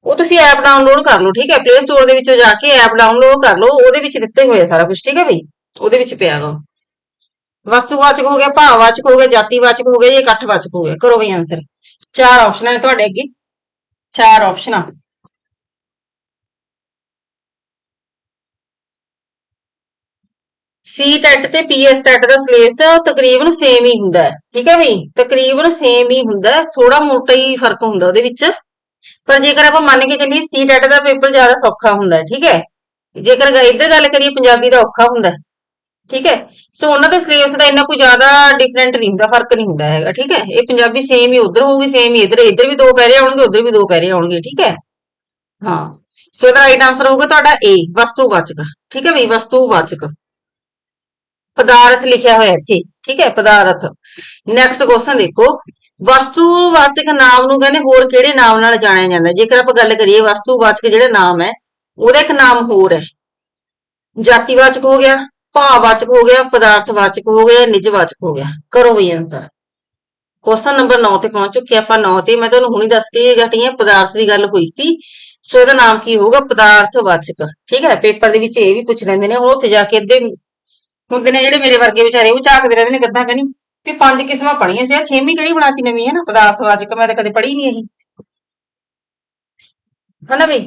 ਉਹ ਤੁਸੀਂ ਐਪ ਡਾਊਨਲੋਡ ਕਰ ਲਓ, ਠੀਕ ਹੈ? ਪਲੇ ਸਟੋਰ ਦੇ ਵਿੱਚੋਂ ਜਾ ਕੇ ਐਪ ਡਾਊਨਲੋਡ ਕਰ ਲਓ, ਉਹਦੇ ਵਿੱਚ ਦਿੱਤੇ ਹੋਏ ਸਾਰਾ ਕੁਝ ਠੀਕ ਹੈ ਬਈ? ਉਹਦੇ ਵਿੱਚ ਪਿਆ ਗਾ ਵਸਤੂਵਾਚਕ ਹੋ ਗਿਆ, ਭਾਵਵਾਚਕ ਹੋ ਗਿਆ, ਜਾਤੀਵਾਚਕ ਹੋ ਗਿਆ, ਜਾਂ ਇਕੱਠਵਾਚਕ ਹੋ ਗਿਆ। ਕਰੋ ਬਈ ਆਨਸਰ ਚਾਰ ਆਪਸ਼ਨਾਂ ਨੇ ਤੁਹਾਡੇ ਅੱਗੇ। ਚਾਰ ਆਪਸ਼ਨਾਂ ਸੀ ਟੈਟ ਤੇ ਪੀਐਸ ਟੈਟ ਦਾ ਸਿਲੇਬਸ ਤਕਰੀਬਨ ਸੇਮ ਹੀ ਹੁੰਦਾ ਹੈ, ਠੀਕ ਹੈ ਬਈ? ਤਕਰੀਬਨ ਸੇਮ ਹੀ ਹੁੰਦਾ ਹੈ ਥੋੜਾ ਮੋਟਾ ਹੀ ਫ਼ਰਕ ਹੁੰਦਾ ਉਹਦੇ ਵਿੱਚ। ਪਰ ਜੇਕਰ ਆਪਾਂ ਮੰਨ ਕੇ ਚੱਲੀਏ ਸੀ ਟੈਟ ਦਾ ਪੇਪਰ ਜ਼ਿਆਦਾ ਸੌਖਾ ਹੁੰਦਾ ਹੈ, ਠੀਕ ਹੈ? ਜੇਕਰ ਗ- ਇੱਧਰ ਗੱਲ ਕਰੀਏ, ਪੰਜਾਬੀ ਦਾ ਔਖਾ ਹੁੰਦਾ ਠੀਕ ਹੈ? ਸੋ ਉਹਨਾਂ ਦਾ ਸਿਲੇਬਸ ਦਾ ਇੰਨਾ ਕੋਈ ਜ਼ਿਆਦਾ ਡਿਫਰੈਂਟ ਨਹੀਂ ਹੁੰਦਾ, ਫ਼ਰਕ ਨਹੀਂ ਹੁੰਦਾ ਹੈਗਾ, ਠੀਕ ਹੈ? ਇਹ ਪੰਜਾਬੀ ਸੇਮ ਹੀ, ਉਧਰ ਹੋਊਗੀ ਸੇਮ ਹੀ, ਇੱਧਰ ਇੱਧਰ ਵੀ ਦੋ ਪੈਰੇ ਆਉਣਗੇ, ਉਧਰ ਵੀ ਦੋ ਪੈਰੇ ਆਉਣਗੇ, ਠੀਕ ਹੈ? ਹਾਂ। ਸੋ ਇਹਦਾ ਰਾਈਟ ਆਨਸਰ ਹੋਊਗਾ ਤੁਹਾਡਾ ਏ ਵਸਤੂਵਾਚਕ, ਠੀਕ ਹੈ ਵੀ? ਵਸਤੂਵਾਚਕ। ਪਦਾਰਥ ਲਿਖਿਆ ਹੋਇਆ ਇੱਥੇ, ਠੀਕ ਹੈ? ਪਦਾਰਥ। ਨੈਕਸਟ ਕੁਐਸਚਨ ਦੇਖੋ। ਵਸਤੂਵਾਚਕ ਨਾਮ ਨੂੰ ਕਹਿੰਦੇ ਹੋਰ ਕਿਹੜੇ ਨਾਮ ਨਾਲ ਜਾਣਿਆ ਜਾਂਦਾ? ਜੇਕਰ ਆਪਾਂ ਗੱਲ ਕਰੀਏ, ਵਸਤੂਵਾਚਕ ਜਿਹੜਾ ਨਾਮ ਹੈ, ਉਹਦਾ ਇੱਕ ਨਾਮ ਹੋਰ ਹੈ। ਜਾਤੀਵਾਚਕ ਹੋ ਗਿਆ। ਭਾਵਵਾਚਕ ਹੋ ਗਿਆ, ਪਦਾਰਥਵਾਚਕ ਹੋ ਗਿਆ, ਨਿਜਵਾਚਕ ਹੋ ਗਿਆ। ਕਰੋ ਵੀ ਆਨਸਰ ਕੁਐਸਚਨ ਨੰਬਰ 9 ਤੇ ਪਹੁੰਚ ਚੁੱਕੇ ਆਪਾਂ 9 ਤੇ। ਮੈਂ ਤੁਹਾਨੂੰ ਹੁਣੀ ਦੱਸ ਕੇ ਗਈ ਹਾਂ ਪਦਾਰਥ ਦੀ ਗੱਲ ਹੋਈ ਸੀ। ਸੋ ਇਹਦਾ ਨਾਮ ਕੀ ਹੋਊਗਾ? ਪਦਾਰਥਵਾਚਕ। ਠੀਕ ਹੈ? ਪੇਪਰ ਦੇ ਵਿੱਚ ਇਹ ਵੀ ਪੁੱਛ ਲੈਂਦੇ ਨੇ, ਉਹ ਉੱਥੇ ਜਾ ਕੇ ਅੱਧੇ ਹੁੰਦੇ ਨੇ ਜਿਹੜੇ ਮੇਰੇ ਵਰਗੇ ਵਿਚਾਰੇ, ਉਹ ਝਾਕਦੇ ਰਹਿੰਦੇ ਨੇ ਗੱਦਾਂ ਕਨੀ। ਵੀ ਪੰਜ ਕਿਸਮਾਂ ਪੜੀਆਂ ਸੀ। ਆ ਛੇਵੀਂ ਕਿਹੜੀ ਬਣਾਤੀ ਨਵੀਂ, ਹੈ ਨਾ? ਪਦਾਰਥਵਾਚਕ। ਮੈਂ ਤਾਂ ਕਦੇ ਪੜ੍ਹੀ ਨਹੀਂ ਇਹ ਹਨਾ ਵੀ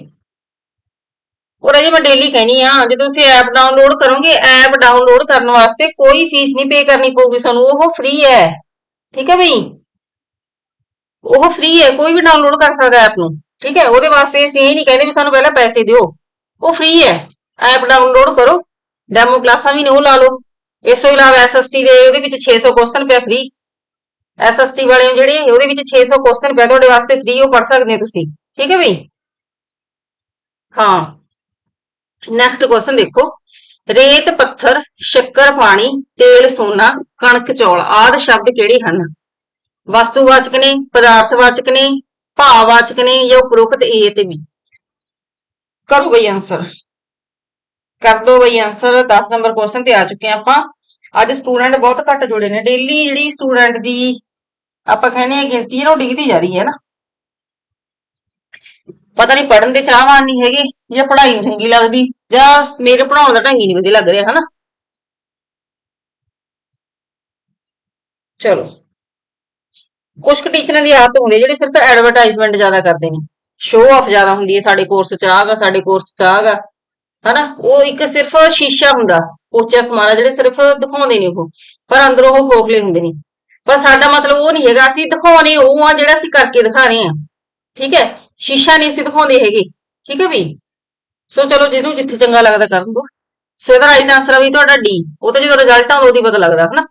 ਔਰ ਇਹ ਮੈਂ ਡੇਲੀ ਕਹਿਣੀ ਆ ਜਦੋਂ ਤੁਸੀਂ ਐਪ ਡਾਊਨਲੋਡ ਕਰੋਗੇ ਐਪ ਡਾਊਨਲੋਡ ਕਰਨ ਵਾਸਤੇ ਕੋਈ ਫੀਸ ਨਹੀਂ ਪੇ ਕਰਨੀ ਪਊਗੀ ਤੁਹਾਨੂੰ, ਉਹ ਫ੍ਰੀ ਹੈ। ਠੀਕ ਹੈ ਬਈ? ਉਹ ਫ੍ਰੀ ਹੈ, ਕੋਈ ਵੀ ਡਾਊਨਲੋਡ ਕਰ ਸਕਦਾ ਐਪ ਨੂੰ। ਠੀਕ ਹੈ, ਉਹਦੇ ਵਾਸਤੇ ਅਸੀਂ ਇਹ ਨਹੀਂ ਕਹਿੰਦੇ ਵੀ ਸਾਨੂੰ ਪਹਿਲਾਂ ਪੈਸੇ ਦਿਓ। ਉਹ ਫ੍ਰੀ ਹੈ ਐਪ ਡਾਊਨਲੋਡ ਕਰੋ। ਡੈਮੋ ਕਲਾਸਾਂ ਵੀ ਨੇ, ਉਹ ਲਾ ਲਓ। ਇਸ ਤੋਂ ਇਲਾਵਾ ਐਸਐਸਟੀ ਦੇ, ਉਹਦੇ ਵਿੱਚ 600 ਕੁਐਸਚਨ ਪਿਆ ਫ੍ਰੀ ਐਸਐਸਟੀ ਵਾਲੇ ਜਿਹੜੇ ਉਹਦੇ ਵਿੱਚ 600 ਕੁਐਸਚਨ ਪਿਆ, ਤੁਹਾਡੇ ਵਾਸਤੇ ਫ੍ਰੀ ਉਹ ਪੜ ਸਕਦੇ ਹੋ ਤੁਸੀਂ। ਠੀਕ ਹੈ ਬਈ? ਹਾਂ। ਨੈਕਸਟ ਕੁਐਸਚਨ ਦੇਖੋ। ਰੇਤ, ਪੱਥਰ, ਸ਼ੱਕਰ, ਪਾਣੀ, ਤੇਲ, ਸੋਨਾ, ਕਣਕ, ਚੌਲ ਆਦ ਸ਼ਬਦ ਕਿਹੜੇ ਹਨ? ਵਸਤੂਵਾਚਕ ਨੇ, ਪਦਾਰਥਵਾਚਕ ਨੇ, ਭਾਵਵਾਚਕ ਨੇ ਜਾਂ ਉਪਰੋਕਤ ਏ ਤੇ ਬੀ ਕਰੋ ਬਈ ਆਨਸਰ ਕਰ ਦੋ ਬਈ ਆਨਸਰ 10 ਨੰਬਰ ਕੁਐਸਚਨ ਤੇ ਆ ਚੁੱਕੇ ਹਾਂ ਆਪਾਂ। ਅੱਜ ਸਟੂਡੈਂਟ ਬਹੁਤ ਘੱਟ ਜੁੜੇ ਨੇ। ਡੇਲੀ ਜਿਹੜੀ ਸਟੂਡੈਂਟ ਦੀ ਆਪਾਂ ਕਹਿੰਦੇ ਆ ਗਿਣਤੀ ਹੈ ਉਹ ਡਿੱਗਦੀ ਜਾ ਰਹੀ ਹੈ ਨਾ। ਪਤਾ ਨਹੀਂ ਪੜਨ ਦੇ ਚਾਹਵਾਨ ਨਹੀਂ ਹੈਗੇ, ਜਾਂ ਪੜ੍ਹਾਈ ਚੰਗੀ ਲੱਗਦੀ, ਜਾਂ ਮੇਰੇ ਪੜਾਉਣ ਦਾ ਢੰਗ ਹੀ ਨਹੀਂ ਵਧੀਆ ਲੱਗ ਰਿਹਾ, ਹਨਾ? ਚਲੋ। ਕੁਝ ਕੁ ਟੀਚਰਾਂ ਦੀ ਆਦਤ ਹੁੰਦੀ ਹੈ, ਜਿਹੜੇ ਸਿਰਫ ਐਡਵਰਟਾਈਜ਼ਮੈਂਟ ਜ਼ਿਆਦਾ ਕਰਦੇ ਨੇ। ਸ਼ੋਅ ਆਫ ਜ਼ਿਆਦਾ ਹੁੰਦੀ ਹੈ, ਸਾਡੇ ਕੋਰਸ ਚ ਆਗਾ ਸਾਡੇ ਕੋਰਸ ਚ ਆਗਾ ਹਨਾ? ਉਹ ਇੱਕ ਸਿਰਫ ਸ਼ੀਸ਼ਾ ਹੁੰਦਾ, ਪੋਚਾ ਸਮਾਨਾ, ਜਿਹੜੇ ਸਿਰਫ ਦਿਖਾਉਂਦੇ ਨੇ ਉਹ, ਪਰ ਅੰਦਰੋਂ ਉਹ ਖੋਖਲੇ ਹੁੰਦੇ ਨੇ। ਪਰ ਸਾਡਾ ਮਤਲਬ ਉਹ ਨਹੀਂ ਹੈਗਾ, ਅਸੀਂ ਦਿਖਾਉਣੇ, ਉਹ ਆ ਜਿਹੜਾ ਅਸੀਂ ਕਰਕੇ ਦਿਖਾ ਰਹੇ ਹਾਂ। ਠੀਕ ਹੈ? ਸ਼ੀਸ਼ਾ ਨਹੀਂ ਸੀ ਦਿਖਾਉਂਦੇ ਹੈਗੇ, ਠੀਕ ਹੈ ਵੀ? ਸੋ ਚਲੋ ਜਿਹਨੂੰ ਜਿੱਥੇ ਚੰਗਾ ਲੱਗਦਾ ਕਰਨ ਦੋ। ਸੋ ਇਹਦਾ ਰਾਈਟ ਆਨਸਰ ਆ ਵੀ ਤੁਹਾਡਾ ਡੀ ਉਹ ਤਾਂ ਜਦੋਂ ਰਿਜ਼ਲਟ ਆਉਂਦਾ ਉਹਦੀ ਪਤਾ ਲੱਗਦਾ, ਹਨਾ?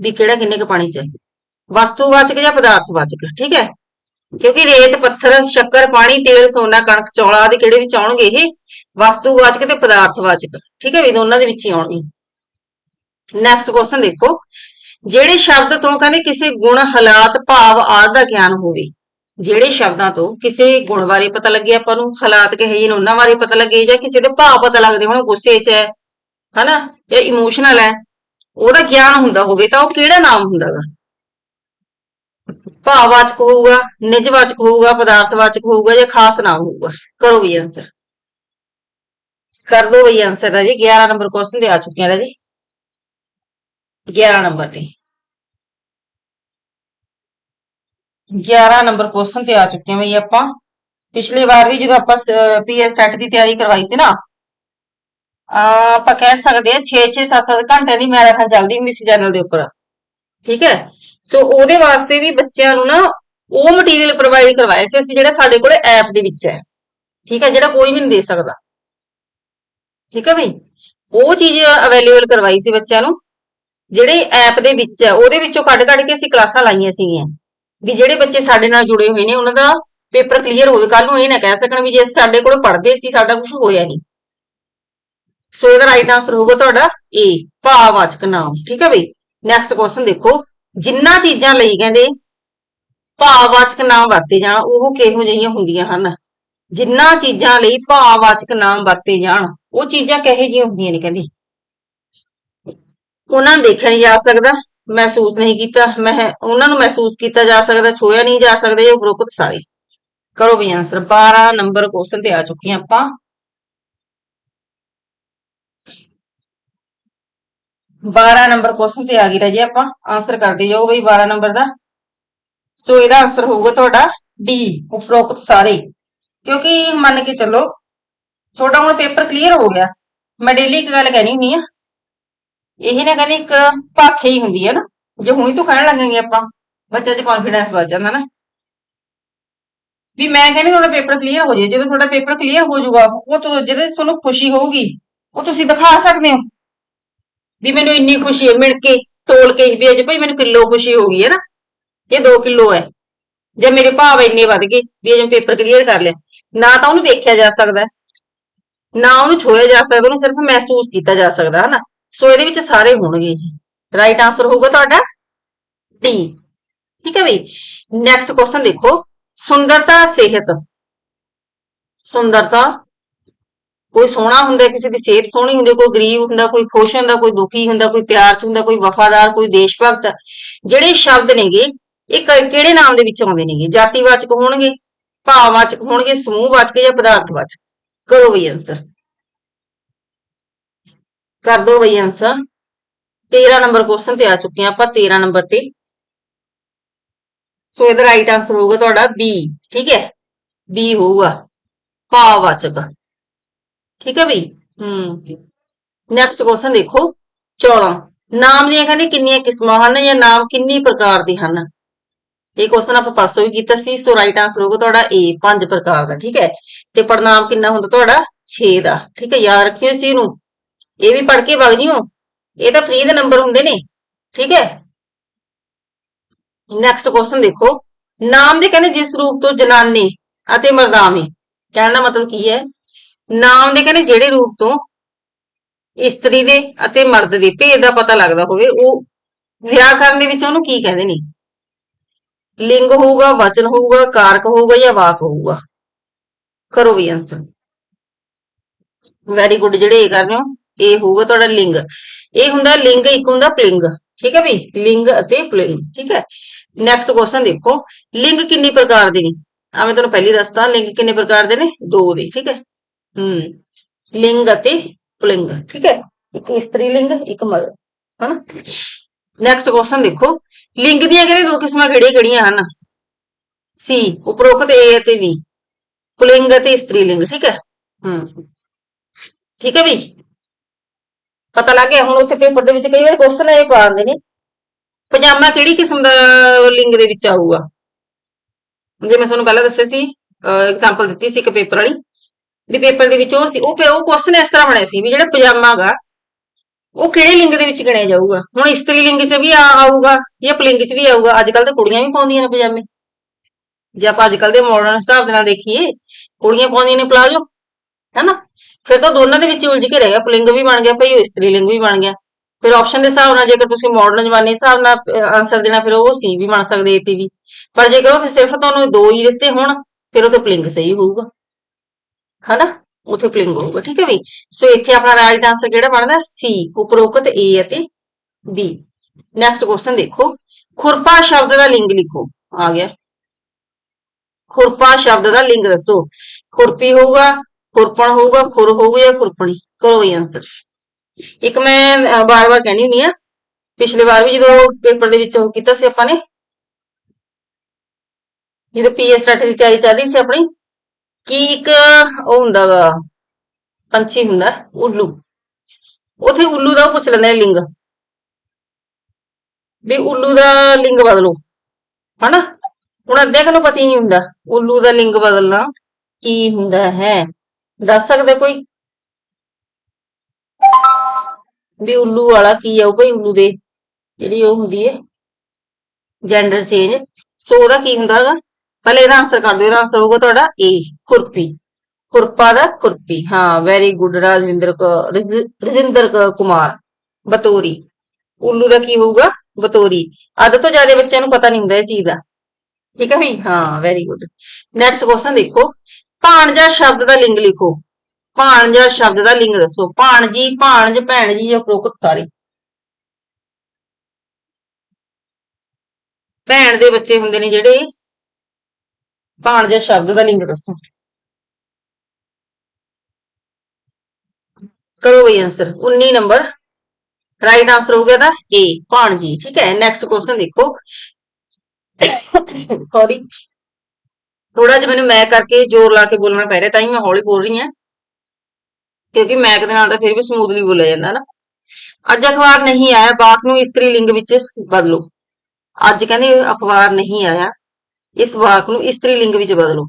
ਵੀ ਕਿਹੜਾ ਕਿੰਨੇ ਕੁ ਪਾਣੀ ਚ ਹੈ। ਵਸਤੂਵਾਚਕ ਜਾਂ ਪਦਾਰਥਵਾਚਕ, ਠੀਕ ਹੈ? ਕਿਉਂਕਿ ਰੇਤ, ਪੱਥਰ, ਸ਼ੱਕਰ, ਪਾਣੀ, ਤੇਲ, ਸੋਨਾ, ਕਣਕ, ਚੌਲ ਆਦਿ ਕਿਹੜੇ ਵਿੱਚ ਆਉਣਗੇ ਇਹ? ਵਸਤੂਵਾਚਕ ਤੇ ਪਦਾਰਥਵਾਚਕ, ਠੀਕ ਹੈ ਵੀ? ਦੋਨਾਂ ਦੇ ਵਿੱਚ ਹੀ ਆਉਣਗੇ। ਨੈਕਸਟ ਕੁਐਸਚਨ ਦੇਖੋ। ਜਿਹੜੇ ਸ਼ਬਦ ਤੋਂ ਕਹਿੰਦੇ ਕਿਸੇ ਗੁਣ, ਹਾਲਾਤ, ਭਾਵ ਆਦਿ ਦਾ ਗਿਆਨ ਹੋਵੇ ਜਿਹੜੇ ਸ਼ਬਦਾਂ ਤੋਂ ਕਿਸੇ ਗੁਣ ਬਾਰੇ ਪਤਾ ਲੱਗੇ ਆਪਾਂ ਨੂੰ, ਹਾਲਾਤ ਕਹੇ ਜਿਹੇ ਉਹਨਾਂ ਬਾਰੇ ਪਤਾ ਲੱਗੇ ਜਾਂ ਕਿਸੇ ਦੇ ਭਾਵ ਪਤਾ ਲੱਗਦੇ ਹੁਣ, ਗੁੱਸੇ 'ਚ ਹੈ, ਹਨਾ, ਜਾਂ ਇਮੋਸ਼ਨਲ ਹੈ, ਉਹਦਾ ਗਿਆਨ ਹੁੰਦਾ ਹੋਵੇ ਤਾਂ ਉਹ ਕਿਹੜਾ ਨਾਮ ਹੁੰਦਾਗਾ? ਭਾਵਵਾਚਕ ਹੋਊਗਾ, ਨਿਜਵਾਚਕ ਹੋਊਗਾ, ਪਦਾਰਥਵਾਚਕ ਹੋਊਗਾ ਜਾਂ ਖਾਸ ਨਾਮ ਹੋਊਗਾ? ਕਰੋ ਵੀ ਆਨਸਰ ਕਰ ਦੋ ਵੀ ਆਨਸਰ ਹੈ ਜੀ 11 ਨੰਬਰ ਕੁਐਸਚਨ ਦੇ ਆ ਚੁੱਕੇ ਹਾਂ ਜੀ 11 ਨੰਬਰ ਤੇ। 11 ਨੰਬਰ ਕੁਐਸਚਨ ਤੇ ਆ ਚੁੱਕੇ ਹਾਂ ਬਈ ਆਪਾਂ। ਪਿਛਲੀ ਵਾਰ ਵੀ ਜਦੋਂ ਆਪਾਂ ਪੀਐਸ ਸੈਟ ਦੀ ਤਿਆਰੀ ਕਰਵਾਈ ਸੀ ਨਾ ਆਪਾਂ ਕਹਿ ਸਕਦੇ ਹਾਂ 6-6 7-7 ਘੰਟੇ ਦੀ ਮੈਰਾਥਨ ਚੱਲਦੀ ਹੁੰਦੀ ਸੀ ਚੈਨਲ ਦੇ ਉੱਪਰ। ਠੀਕ ਹੈ? ਸੋ ਉਹਦੇ ਵਾਸਤੇ ਵੀ ਬੱਚਿਆਂ ਨੂੰ ਨਾ ਉਹ ਮਟੀਰੀਅਲ ਪ੍ਰੋਵਾਈਡ ਕਰਵਾਇਆ ਸੀ ਅਸੀਂ, ਜਿਹੜਾ ਸਾਡੇ ਕੋਲ ਐਪ ਦੇ ਵਿੱਚ ਹੈ। ਠੀਕ ਹੈ? ਜਿਹੜਾ ਕੋਈ ਵੀ ਨਹੀਂ ਦੇ ਸਕਦਾ। ਠੀਕ ਹੈ ਬਈ? ਉਹ ਚੀਜ਼ ਅਵੇਲੇਬਲ ਕਰਵਾਈ ਸੀ ਬੱਚਿਆਂ ਨੂੰ, ਜਿਹੜੇ ਐਪ ਦੇ ਵਿੱਚ ਹੈ, ਉਹਦੇ ਵਿੱਚੋਂ ਕੱਢ ਕੱਢ ਕੇ ਅਸੀਂ ਕਲਾਸਾਂ ਲਾਈਆਂ ਸੀਗੀਆਂ। ਵੀ ਜਿਹੜੇ ਬੱਚੇ ਸਾਡੇ ਨਾਲ ਜੁੜੇ ਹੋਏ ਨੇ, ਉਹਨਾਂ ਦਾ ਪੇਪਰ ਕਲੀਅਰ ਹੋਵੇ ਕੱਲ ਨੂੰ ਇਹ ਨਾ ਕਹਿ ਸਕਣ ਵੀ ਜੇ ਸਾਡੇ ਕੋਲ ਪੜ੍ਹਦੇ ਸੀ, ਸਾਡਾ ਕੁਝ ਹੋਇਆ ਨਹੀਂ। ਸੋ ਇਹਦਾ ਰਾਈਟ ਆਨਸਰ ਹੋਊਗਾ ਤੁਹਾਡਾ ਏ ਭਾਵਵਾਚਕ ਨਾਮ, ਠੀਕ ਹੈ ਬਈ? ਨੈਕਸਟ ਕੁਐਸਚਨ ਦੇਖੋ। ਜਿੰਨਾ ਚੀਜ਼ਾਂ ਲਈ ਕਹਿੰਦੇ ਭਾਵਵਾਚਕ ਨਾਮ ਵਰਤੇ ਜਾਣ, ਉਹ ਕਿਹੋ ਜਿਹੀਆਂ ਹੁੰਦੀਆਂ ਹਨ? ਜਿੰਨਾ ਚੀਜ਼ਾਂ ਲਈ ਭਾਵਵਾਚਕ ਨਾਮ ਵਰਤੇ ਜਾਣ, ਉਹ ਚੀਜ਼ਾਂ ਕਿਹੋ ਜਿਹੀਆਂ ਹੁੰਦੀਆਂ ਨੇ ਕਹਿੰਦੇ? ਉਹਨਾਂ ਨੂੰ ਦੇਖਿਆ ਨਹੀਂ ਜਾ ਸਕਦਾ। ਮਹਿਸੂਸ ਨਹੀਂ ਕੀਤਾ ਮੈਂ ਉਹਨਾਂ ਨੂੰ ਮਹਿਸੂਸ ਕੀਤਾ ਜਾ ਸਕਦਾ ਛੋਇਆ ਨਹੀਂ ਜਾ ਸਕਦਾ, ਇਹ ਉਪਰੋਕਤ ਸਾਰੇ। ਕਰੋ ਵੀ ਆਨਸਰ 12 ਨੰਬਰ ਕੁਐਸਚਨ ਤੇ ਆ ਚੁੱਕੇ ਹਾਂ ਆਪਾਂ। 12 ਨੰਬਰ ਕੁਐਸਚਨ ਤੇ ਆ ਗਈ ਰਾਜੇ ਆਪਾਂ ਆਨਸਰ ਕਰਦੇ ਜਾਓ ਬਈ 12 ਨੰਬਰ ਦਾ। ਸੋ ਇਹਦਾ ਆਨਸਰ ਹੋਊਗਾ ਤੁਹਾਡਾ ਡੀ ਉਪਰੋਕਤ ਸਾਰੇ। ਕਿਉਂਕਿ ਮੰਨ ਕੇ ਚੱਲੋ ਤੁਹਾਡਾ ਹੁਣ ਪੇਪਰ ਕਲੀਅਰ ਹੋ ਗਿਆ। ਮੈਂ ਡੇਲੀ ਇੱਕ ਗੱਲ ਕਹਿਣੀ ਹੁੰਦੀ ਆ ਇਹੀ ਨਾ ਕਹਿੰਦੀ ਇੱਕ ਭਾਖੇ ਹੀ ਹੁੰਦੀ ਹੈ ਨਾ, ਜੇ ਹੁਣੀ ਤੋਂ ਕਹਿਣ ਲੱਗਾਂਗੇ ਆਪਾਂ ਬੱਚੇ 'ਚ ਕੌਨਫੀਡੈਂਸ ਵੱਧ ਜਾਂਦਾ ਨਾ। ਵੀ ਮੈਂ ਕਹਿੰਦੀ ਤੁਹਾਡਾ ਪੇਪਰ ਕਲੀਅਰ ਹੋ ਜਾਏ ਜਦੋਂ ਤੁਹਾਡਾ ਪੇਪਰ ਕਲੀਅਰ ਹੋ ਜਾਊਗਾ, ਉਹ ਤੋਂ ਜਿਹਦੇ ਤੁਹਾਨੂੰ ਖੁਸ਼ੀ ਹੋਊਗੀ, ਉਹ ਤੁਸੀਂ ਦਿਖਾ ਸਕਦੇ ਹੋ। ਵੀ ਮੈਨੂੰ ਇੰਨੀ ਖੁਸ਼ੀ ਹੈ ਮਿਲ ਕੇ, ਤੋਲ ਕੇ, ਵੀ ਅੱਜ ਭਾਈ ਮੈਨੂੰ ਕਿਲੋ ਖੁਸ਼ੀ ਹੋ ਗਈ ਹੈ ਨਾ, ਇਹ 2 ਕਿਲੋ ਹੈ। ਜਾਂ ਮੇਰੇ ਭਾਵ ਇੰਨੇ ਵੱਧ ਗਏ, ਵੀ ਅੱਜ ਮੈਂ ਪੇਪਰ ਕਲੀਅਰ ਕਰ ਲਿਆ। ਨਾ ਤਾਂ ਉਹਨੂੰ ਦੇਖਿਆ ਜਾ ਸਕਦਾ ਨਾ ਉਹਨੂੰ ਛੋਇਆ ਜਾ ਸਕਦਾ, ਉਹਨੂੰ ਸਿਰਫ ਮਹਿਸੂਸ ਕੀਤਾ ਜਾ ਸਕਦਾ ਹੈ ਨਾ ਸੋ ਇਹਦੇ ਵਿੱਚ ਸਾਰੇ ਹੋਣਗੇ ਜੀ। ਰਾਈਟ ਆਨਸਰ ਹੋਊਗਾ ਤੁਹਾਡਾ ਡੀ ਠੀਕ ਹੈ ਬਈ ਨੈਕਸਟ ਕੁਐਸਚਨ ਦੇਖੋ। ਸੁੰਦਰਤਾ, ਸਿਹਤ। ਸੁੰਦਰਤਾ। ਕੋਈ ਸੋਹਣਾ ਹੁੰਦਾ, ਕਿਸੇ ਦੀ ਸਿਹਤ ਸੋਹਣੀ ਹੁੰਦੀ, ਕੋਈ ਗਰੀਬ ਹੁੰਦਾ, ਕੋਈ ਖੁਸ਼ ਹੁੰਦਾ, ਕੋਈ ਦੁਖੀ ਹੁੰਦਾ, ਕੋਈ ਪਿਆਰ ਚ ਹੁੰਦਾ, ਕੋਈ ਵਫਾਦਾਰ, ਕੋਈ ਦੇਸ਼ ਭਗਤ ਜਿਹੜੇ ਸ਼ਬਦ ਨੇਗੇ, ਇਹ ਕਿਹੜੇ ਨਾਮ ਦੇ ਵਿੱਚ ਆਉਂਦੇ ਨੇਗੇ? ਜਾਤੀਵਾਚਕ ਹੋਣਗੇ, ਭਾਵਵਾਚਕ ਹੋਣਗੇ, ਸਮੂਹਵਾਚਕ ਜਾਂ ਪਦਾਰਥਵਾਚਕ? ਕਰੋ ਬਈ ਆਨਸਰ ਕਰ ਦੋ ਬਈ ਆਨਸਰ 13 ਨੰਬਰ ਕੁਐਸਚਨ ਤੇ ਆ ਚੁੱਕੇ ਹਾਂ ਆਪਾਂ 13 ਨੰਬਰ ਤੇ। ਸੋ ਇਹਦਾ ਰਾਈਟ ਆਨਸਰ ਹੋਊਗਾ ਤੁਹਾਡਾ ਬੀ ਠੀਕ ਹੈ? ਬੀ ਹੋਊਗਾ। ਭਾਵਵਾਚਕ ਠੀਕ ਹੈ ਬਈ? ਹੂੰ। ਨੈਕਸਟ ਕੁਐਸਚਨ ਦੇਖੋ। 14 ਨਾਮ ਦੀਆਂ ਕਹਿੰਦੇ ਕਿੰਨੀਆਂ ਕਿਸਮਾਂ ਹਨ ਜਾਂ ਨਾਮ ਕਿੰਨੀ ਪ੍ਰਕਾਰ ਦੇ ਹਨ? ਇਹ ਕੁਐਸਚਨ ਆਪਾਂ ਪਰਸੋਂ ਵੀ ਕੀਤਾ ਸੀ। ਸੋ ਰਾਈਟ ਆਨਸਰ ਹੋਊਗਾ ਤੁਹਾਡਾ A, ਪੰਜ ਪ੍ਰਕਾਰ ਦਾ, ਠੀਕ ਹੈ? ਤੇ ਪੜਨਾਮ ਕਿੰਨਾ ਹੁੰਦਾ ਤੁਹਾਡਾ? 6 ਦਾ। ਠੀਕ ਹੈ? ਯਾਦ ਰੱਖਿਓ ਇਸ ਨੂੰ। ਇਹ ਵੀ ਪੜ੍ਹ ਕੇ ਵਗ ਜਿਓ। ਇਹ ਤਾਂ ਫ੍ਰੀ ਦੇ ਨੰਬਰ ਹੁੰਦੇ ਨੇ। ਠੀਕ ਹੈ? ਨੈਕਸਟ ਕੁਐਸਚਨ ਦੇਖੋ। ਨਾਮ ਦੇ ਕਹਿੰਦੇ ਜਿਸ ਰੂਪ ਤੋਂ ਜਨਾਨੀ ਅਤੇ ਮਰਦਾਵੇਂ ਕਹਿਣ ਦਾ ਮਤਲਬ ਕੀ ਹੈ? ਨਾਮ ਦੇ ਕਹਿੰਦੇ ਜਿਹੜੇ ਰੂਪ ਤੋਂ ਇਸਤਰੀ ਦੇ ਅਤੇ ਮਰਦ ਦੇ। ਭੇਦ ਦਾ ਪਤਾ ਲੱਗਦਾ ਹੋਵੇ, ਉਹ ਵਿਆਕਰਨ ਦੇ ਵਿੱਚ ਉਹਨੂੰ ਕੀ ਕਹਿੰਦੇ ਨੇ? ਲਿੰਗ ਹੋਊਗਾ, ਵਚਨ ਹੋਊਗਾ, ਕਾਰਕ ਹੋਊਗਾ ਜਾਂ ਵਾਕ ਹੋਊਗਾ। ਕਰੋ ਵੀ ਆਨਸਰ ਵੈਰੀ ਗੁੱਡ ਜਿਹੜੇ ਇਹ ਕਰਦੇ ਹੋ। ਇਹ ਹੋਊਗਾ ਤੁਹਾਡਾ ਲਿੰਗ। ਇਹ ਹੁੰਦਾ ਲਿੰਗ, ਇੱਕ ਹੁੰਦਾ ਪਲਿੰਗ। ਠੀਕ ਹੈ ਵੀ? ਲਿੰਗ ਅਤੇ ਪਲਿੰਗ। ਠੀਕ ਹੈ? ਨੈਕਸਟ ਕੁਐਸਚਨ ਦੇਖੋ। ਲਿੰਗ ਕਿੰਨੀ ਪ੍ਰਕਾਰ ਦੇ ਨੇ? ਆ ਮੈਂ ਤੁਹਾਨੂੰ ਪਹਿਲੀ ਦੱਸਤਾ, ਲਿੰਗ ਕਿੰਨੇ ਪ੍ਰਕਾਰ ਦੇ ਨੇ? ਦੋ ਦੇ। ਠੀਕ ਹੈ? ਹੂੰ। ਲਿੰਗ ਅਤੇ ਪੁਲਿੰਗ। ਠੀਕ ਹੈ? ਇੱਕ ਇਸਤਰੀ ਲਿੰਗ, ਇੱਕ ਮਰਦ ਹਨਾ? ਨੈਕਸਟ ਕੁਐਸਚਨ ਦੇਖੋ। ਲਿੰਗ ਦੀਆਂ ਕਹਿੰਦੇ ਦੋ ਕਿਸਮਾਂ ਕਿਹੜੀਆਂ ਕਿਹੜੀਆਂ ਹਨ? ਸੀ, ਉਪਰੋਕਤ A ਅਤੇ B ਪੁਲਿੰਗ ਅਤੇ ਇਸਤਰੀ ਲਿੰਗ। ਠੀਕ ਹੈ? ਹੂੰ। ਠੀਕ ਹੈ ਵੀ? ਪਤਾ ਲੱਗ ਗਿਆ, ਹੁਣ ਉੱਥੇ ਪੇਪਰ ਦੇ ਵਿੱਚ ਕਈ ਵਾਰ ਕੁਐਸਚਨ ਇਹ ਪਾ ਦਿੰਦੇ ਨੇ। ਪਜਾਮਾ ਕਿਹੜੀ ਕਿਸਮ ਦਾ ਲਿੰਗ ਦੇ ਵਿੱਚ ਆਊਗਾ? ਜੇ ਮੈਂ ਤੁਹਾਨੂੰ ਪਹਿਲਾਂ ਦੱਸਿਆ ਸੀ ਐਗਜ਼ਾਮਪਲ ਦਿੱਤੀ ਸੀ ਇੱਕ ਪੇਪਰ ਵਾਲੀ, ਵੀ ਪੇਪਰ ਦੇ ਵਿੱਚ ਉਹ ਸੀ, ਉਹ ਉਹ ਕੁਐਸਚਨ ਇਸ ਤਰ੍ਹਾਂ ਬਣਿਆ ਸੀ ਵੀ ਜਿਹੜਾ ਪਜਾਮਾ ਗਾ, ਉਹ ਕਿਹੜੇ ਲਿੰਗ ਦੇ ਵਿੱਚ ਗਿਣਿਆ ਜਾਊਗਾ? ਹੁਣ ਇਸਤਰੀ ਲਿੰਗ 'ਚ ਵੀ ਆਊਗਾ ਜਾਂ ਪਲਿੰਗ 'ਚ ਵੀ ਆਊਗਾ? ਅੱਜ ਕੱਲ ਤਾਂ ਕੁੜੀਆਂ ਵੀ ਪਾਉਂਦੀਆਂ ਨੇ ਪਜਾਮੇ। ਜੇ ਆਪਾਂ ਅੱਜ ਕੱਲ ਦੇ ਮਾਡਰਨ ਹਿਸਾਬ ਦੇ ਨਾਲ ਦੇਖੀਏ, ਕੁੜੀਆਂ ਪਾਉਂਦੀਆਂ ਨੇ ਪਲਾਜੋ, ਹੈਨਾ? ਫਿਰ ਤਾਂ ਦੋਨਾਂ ਦੇ ਵਿੱਚ ਉਲਝ ਕੇ ਰਹਿ ਗਿਆ। ਪੁਲਿੰਗ ਵੀ ਬਣ ਗਿਆ, ਭਈ, ਉਹ ਇਸਤਰੀ ਲਿੰਗ ਵੀ ਬਣ ਗਿਆ। ਫਿਰ ਆਪਸ਼ਨ ਦੇ ਹਿਸਾਬ ਨਾਲ ਜੇਕਰ ਤੁਸੀਂ ਮਾਡਰਨ ਜ਼ਮਾਨੇ ਹਿਸਾਬ ਨਾਲ ਆਨਸਰ ਦੇਣਾ, ਫਿਰ ਉਹ ਸੀ ਵੀ ਬਣ ਸਕਦੇ ਏ ਤੇ ਵੀ। ਪਰ ਜੇਕਰ ਉਹ ਸਿਰਫ ਤੁਹਾਨੂੰ ਦੋ ਹੀ ਦਿੱਤੇ ਹੋਣ, ਫਿਰ ਉਹ ਤੇ ਪੁਲਿੰਗ ਸਹੀ ਹੋਊਗਾ। ਹਨਾ? ਉਥੇ ਪੁਲਿੰਗ ਹੋਊਗਾ, ਠੀਕ ਹੈ ਵੀ? ਸੋ ਇੱਥੇ ਆਪਣਾ ਰਾਈਟ ਆਨਸਰ ਕਿਹੜਾ ਬਣਦਾ? ਸੀ ਉਪਰੋਕਤ ਏ ਅਤੇ ਬੀ ਨੈਕਸਟ ਕੁਐਸਚਨ ਦੇਖੋ। ਖੁਰਪਾ ਸ਼ਬਦ ਦਾ ਲਿੰਗ ਲਿਖੋ। ਆ ਗਿਆ। ਖੁਰਪਾ ਸ਼ਬਦ ਦਾ ਲਿੰਗ ਦੱਸੋ। ਖੁਰਪੀ ਹੋਊਗਾ ਖੁਰਪਣ ਹੋਊਗਾ, ਖੁਰ ਹੋਊਗਾ ਜਾਂ ਖੁਰਪਣੀ? ਕਰੋ ਇਹ ਆਨਸਰ ਇੱਕ ਮੈਂ ਬਾਰ-ਬਾਰ ਕਹਿਣੀ ਹੁੰਦੀ ਆ, ਪਿਛਲੇ ਵਾਰ ਵੀ ਜਦੋਂ ਪੇਪਰ ਦੇ ਵਿੱਚ ਉਹ ਕੀਤਾ ਸੀ ਆਪਾਂ ਨੇ, ਜਦੋਂ ਪੀਐਸ ਸਟੱਡੀ ਤਿਆਰੀ ਚੱਲ ਸੀ ਆਪਣੀ, ਕੀ ਇੱਕ ਉਹ ਹੁੰਦਾਗਾ ਪੰਛੀ ਹੁੰਦਾ, ਉੱਲੂ। ਉਥੇ ਉੱਲੂ ਦਾ ਉਹ ਪੁੱਛ ਲੈਂਦੇ ਨੇ ਲਿੰਗ। ਵੀ ਉੱਲੂ ਦਾ ਲਿੰਗ ਬਦਲੋ, ਹਨਾ? ਹੁਣ ਅੱਧੇ ਕੁ ਨੂੰ ਪਤਾ ਹੀ ਨਹੀਂ ਹੁੰਦਾ, ਉੱਲੂ ਦਾ ਲਿੰਗ ਬਦਲਣਾ ਕੀ ਹੁੰਦਾ ਹੈ। ਦੱਸ ਸਕਦਾ ਕੋਈ? ਵੀ ਉੱਲੂ ਵਾਲਾ ਕੀ ਆ ਉਹ ਭਾਈ ਉੱਲੂ ਦੇ, ਜਿਹੜੀ ਉਹ ਹੁੰਦੀ ਹੈ ਜੈਂਡਰ ਚੇਂਜ ਸੋ ਉਹਦਾ ਕੀ ਹੁੰਦਾ ਹੈਗਾ? ਪਹਿਲੇ ਇਹਦਾ ਆਨਸਰ ਕਰ ਦਿਓ, ਇਹਦਾ ਆਨਸਰ ਹੋਊਗਾ ਤੁਹਾਡਾ ਏ ਖੁਰਪੀ। ਖੁਰਪਾ ਦਾ ਖੁਰਪੀ, ਹਾਂ ਵੈਰੀ ਗੁੱਡ ਰਾਜਵਿੰਦਰ ਰਜਿੰਦਰ ਕੁਮਾਰ, ਬਤੌਰੀ। ਉੱਲੂ ਦਾ ਕੀ ਹੋਊਗਾ? ਬਤੋਰੀ। ਅੱਧ ਤੋਂ ਜ਼ਿਆਦਾ ਬੱਚਿਆਂ ਨੂੰ ਪਤਾ ਨਹੀਂ ਹੁੰਦਾ ਇਹ ਚੀਜ਼ ਦਾ। ਠੀਕ ਹੈ ਵੀ? ਹਾਂ ਵੈਰੀ ਗੁੱਡ ਨੈਕਸਟ ਕੁਐਸਚਨ ਦੇਖੋ। ਭਾਣਜਾ ਸ਼ਬਦ ਦਾ ਲਿੰਗ ਲਿਖੋ। ਭਾਣਜਾ ਸ਼ਬਦ ਦਾ ਲਿੰਗ ਦੱਸੋ। ਭਾਣਜੀ, ਭਾਣਜ ਭੈਣ ਜੀ ਜਾਂ ਉਪਰੋਕਤ ਸਾਰੇ। ਭੈਣ ਦੇ ਬੱਚੇ ਹੁੰਦੇ ਨੇ ਜਿਹੜੇ, ਭਾਣਜਾ ਸ਼ਬਦ ਦਾ ਲਿੰਗ ਦੱਸੋ। ਕਰੋ ਬਈ ਆਨਸਰ 19 ਨੰਬਰ। ਰਾਈਟ ਆਨਸਰ ਹੋ ਗਿਆ ਦਾ A, ਭਾਣਜੀ। ਠੀਕ ਹੈ ਨੈਕਸਟ ਕੁਐਸਚਨ ਦੇਖੋ। ਸੌਰੀ ਥੋੜਾ ਜਿਹਾ ਮੈਨੂੰ ਮੈਂ ਕਰਕੇ ਜ਼ੋਰ ਲਾ ਕੇ ਬੋਲਣਾ ਪੈ ਰਿਹਾ, ਤਾਂ ਹੀ ਮੈਂ ਹੌਲੀ ਬੋਲ ਰਹੀ ਹਾਂ। ਕਿਉਂਕਿ ਮੈਕ ਦੇ ਨਾਲ ਤਾਂ ਫਿਰ ਵੀ ਸਮੂਥਲੀ ਬੋਲਿਆ ਜਾਂਦਾ ਨਾ। ਅੱਜ ਅਖਬਾਰ ਨਹੀਂ ਆਇਆ ਵਾਕ ਨੂੰ ਇਸਤਰੀ ਲਿੰਗ ਵਿੱਚ ਬਦਲੋ। ਅੱਜ ਕਹਿੰਦੇ ਅਖਬਾਰ ਨਹੀਂ ਆਇਆ, ਇਸ ਵਾਕ ਨੂੰ ਇਸਤਰੀ ਲਿੰਗ ਵਿੱਚ ਬਦਲੋ।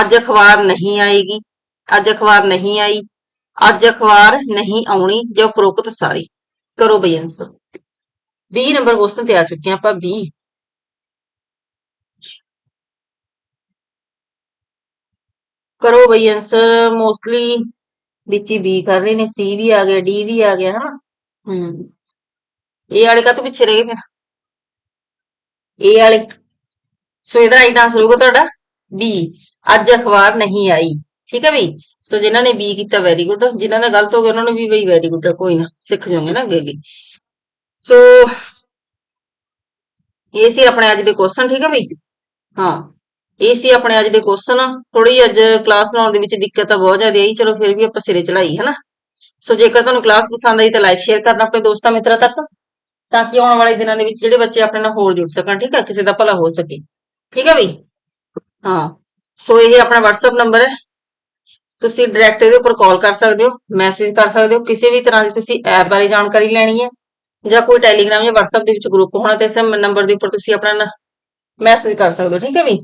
ਅੱਜ ਅਖਬਾਰ ਨਹੀਂ ਆਏਗੀ, ਅੱਜ ਅਖਬਾਰ ਨਹੀਂ ਆਈ, ਅੱਜ ਅਖਬਾਰ ਨਹੀਂ ਆਉਣੀ, ਜੋ ਉਪਰੋਕਤ ਸਾਰੀ। ਕਰੋ ਬਈ ਆਨਸਰ 20 ਨੰਬਰ ਕੁਐਸਚਨ ਤੇ ਆ ਚੁੱਕੇ ਹਾਂ ਆਪਾਂ 20 ਕਰੋ ਬਈ ਆਨਸਰ ਮੋਸਟਲੀ ਵਿੱਚ ਹੀ ਬੀ ਕਰ ਰਹੇ ਨੇ ਸੀ ਵੀ ਆ ਗਿਆ ਡੀ ਵੀ ਆ ਗਿਆ ਹਨਾ। ਹੂੰ। ਇਹ ਵਾਲੇ ਕਾਹਤੋਂ ਪਿੱਛੇ ਰਹਿ ਗਏ ਫਿਰ? ਇਹ ਵਾਲੇ ਸੋ ਇਹਦਾ ਰਾਈਟ ਆਨਸਰ ਹੋਊਗਾ ਤੁਹਾਡਾ ਬੀ ਅੱਜ ਅਖਬਾਰ ਨਹੀਂ ਆਈ ਠੀਕ ਹੈ ਬਈ? ਸੋ ਜਿਨ੍ਹਾਂ ਨੇ ਬੀ ਕੀਤਾ ਵੈਰੀ ਗੁੱਡ ਜਿਨ੍ਹਾਂ ਦਾ ਗਲਤ ਹੋ ਗਿਆ ਉਹਨਾਂ ਨੂੰ ਵੀ ਬਈ ਵੈਰੀ ਗੁੱਡ ਕੋਈ ਨਾ ਸਿੱਖ ਜਾਓਗੇ ਨਾ ਅੱਗੇ ਅੱਗੇ। ਸੋ ਇਹ ਸੀ ਆਪਣੇ ਅੱਜ ਦੇ ਕੁਐਸਚਨ ਠੀਕ ਹੈ ਬਈ? ਹਾਂ। ਇਹ ਸੀ ਆਪਣੇ ਅੱਜ ਦੇ ਕੁਐਸਚਨ ਥੋੜੀ ਅੱਜ ਕਲਾਸ ਲਾਉਣ ਦੇ ਵਿੱਚ ਦਿੱਕਤ ਤਾਂ ਬਹੁਤ ਜ਼ਿਆਦਾ ਆਈ। ਚਲੋ ਫਿਰ ਵੀ ਆਪਾਂ ਸਿਰੇ ਚੜਾਈ ਹੈ ਨਾ ਸੋ ਜੇਕਰ ਤੁਹਾਨੂੰ ਕਲਾਸ ਪਸੰਦ ਆਈ ਤਾਂ ਲਾਈਕ ਸ਼ੇਅਰ ਕਰਨਾ ਆਪਣੇ ਦੋਸਤਾਂ ਮਿੱਤਰਾਂ ਤੱਕ, ਤਾਂ ਕਿ ਆਉਣ ਵਾਲੇ ਦਿਨਾਂ ਦੇ ਵਿੱਚ ਜਿਹੜੇ ਬੱਚੇ ਆਪਣੇ ਨਾਲ ਹੋਰ ਜੁੜ ਸਕਣ, ਠੀਕ ਹੈ ਕਿਸੇ ਦਾ ਭਲਾ ਹੋ ਸਕੇ। ਠੀਕ ਹੈ ਬਈ ਹਾਂ। ਸੋ ਇਹ ਆਪਣਾ WhatsApp ਨੰਬਰ ਹੈ। ਤੁਸੀਂ ਡਾਇਰੈਕਟ ਇਹਦੇ ਉੱਪਰ ਕਾਲ ਕਰ ਸਕਦੇ ਹੋ ਮੈਸੇਜ ਕਰ ਸਕਦੇ ਹੋ, ਕਿਸੇ ਵੀ ਤਰ੍ਹਾਂ ਦੀ ਤੁਸੀਂ ਐਪ ਬਾਰੇ ਜਾਣਕਾਰੀ ਲੈਣੀ ਹੈ, ਜਾਂ ਕੋਈ ਟੈਲੀਗ੍ਰਾਮ ਜਾਂ WhatsApp ਦੇ ਵਿੱਚ ਗਰੁੱਪ ਹੋਣਾ ਤੇ ਇਸ ਨੰਬਰ ਦੇ ਉੱਪਰ ਤੁਸੀਂ ਆਪਣਾ ਮੈਸੇਜ ਕਰ ਸਕਦੇ ਹੋ, ਠੀਕ ਹੈ ਵੀ?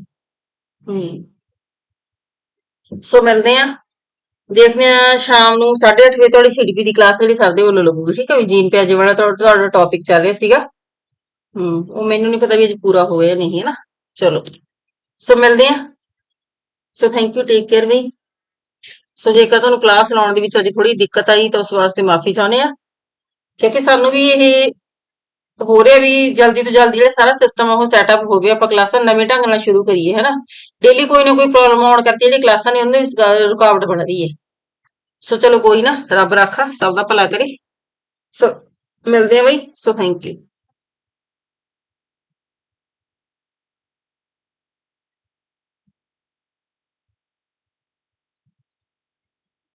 ਹੂੰ। ਸੋ ਮਿਲਦੇ ਆ। ਦੇਖਦੇ ਆ ਸ਼ਾਮ ਨੂੰ 8:30 ਵਜੇ ਤੁਹਾਡੀ ਸੀਡੀਪੀ ਦੀ ਕਲਾਸ ਜਿਹੜੀ ਸਰ ਦੇ ਵੱਲੋਂ ਲੱਗੂਗੀ, ਠੀਕ ਹੈ ਵੀ ਜੀਨ ਪਿਆਜੇ ਵਾਲਾ ਤੁਹਾਡਾ ਟੌਪਿਕ ਚੱਲ ਰਿਹਾ ਸੀਗਾ। ਹੂੰ, ਉਹ ਮੈਨੂੰ ਨਹੀਂ ਪਤਾ ਵੀ ਅੱਜ ਪੂਰਾ ਹੋਇਆ ਜਾਂ ਨਹੀਂ, ਹੈ ਨਾ? ਚਲੋ। ਸੋ ਮਿਲਦੇ ਆ। So thank you take care ਬਈ। ਸੋ ਜੇਕਰ ਤੁਹਾਨੂੰ ਕਲਾਸ ਲਾਉਣ ਦੇ ਵਿੱਚ ਅਜੇ ਥੋੜੀ ਦਿੱਕਤ ਆਈ ਤਾਂ ਉਸ ਵਾਸਤੇ ਮਾਫੀ ਚਾਹੁੰਦੇ ਆ। ਕਿਉਂਕਿ ਸਾਨੂੰ ਵੀ ਇਹ ਹੋ ਰਿਹਾ ਵੀ ਜਲਦੀ ਤੋਂ ਜਲਦੀ ਜਿਹੜਾ ਸਾਰਾ ਸਿਸਟਮ ਉਹ ਸੈਟਅਪ ਹੋਵੇ ਆਪਾਂ ਕਲਾਸਾਂ ਨਵੇਂ ਢੰਗ ਨਾਲ ਸ਼ੁਰੂ ਕਰੀਏ, ਹੈਨਾ? ਡੇਲੀ ਕੋਈ ਨਾ ਕੋਈ ਪ੍ਰੋਬਲਮ ਆਉਣ ਕਰਕੇ ਜਿਹੜੀ ਕਲਾਸਾਂ ਨੇ ਉਹਦੇ ਵਿੱਚ ਰੁਕਾਵਟ ਬਣ ਰਹੀ ਹੈ। ਸੋ ਚਲੋ ਕੋਈ ਨਾ, ਰੱਬ ਰਾਖਾ, ਸਭ ਦਾ ਭਲਾ ਕਰੇ। ਸੋ, ਮਿਲਦੇ ਆ ਬਈ। ਸੋ ਥੈਂਕ ਯੂ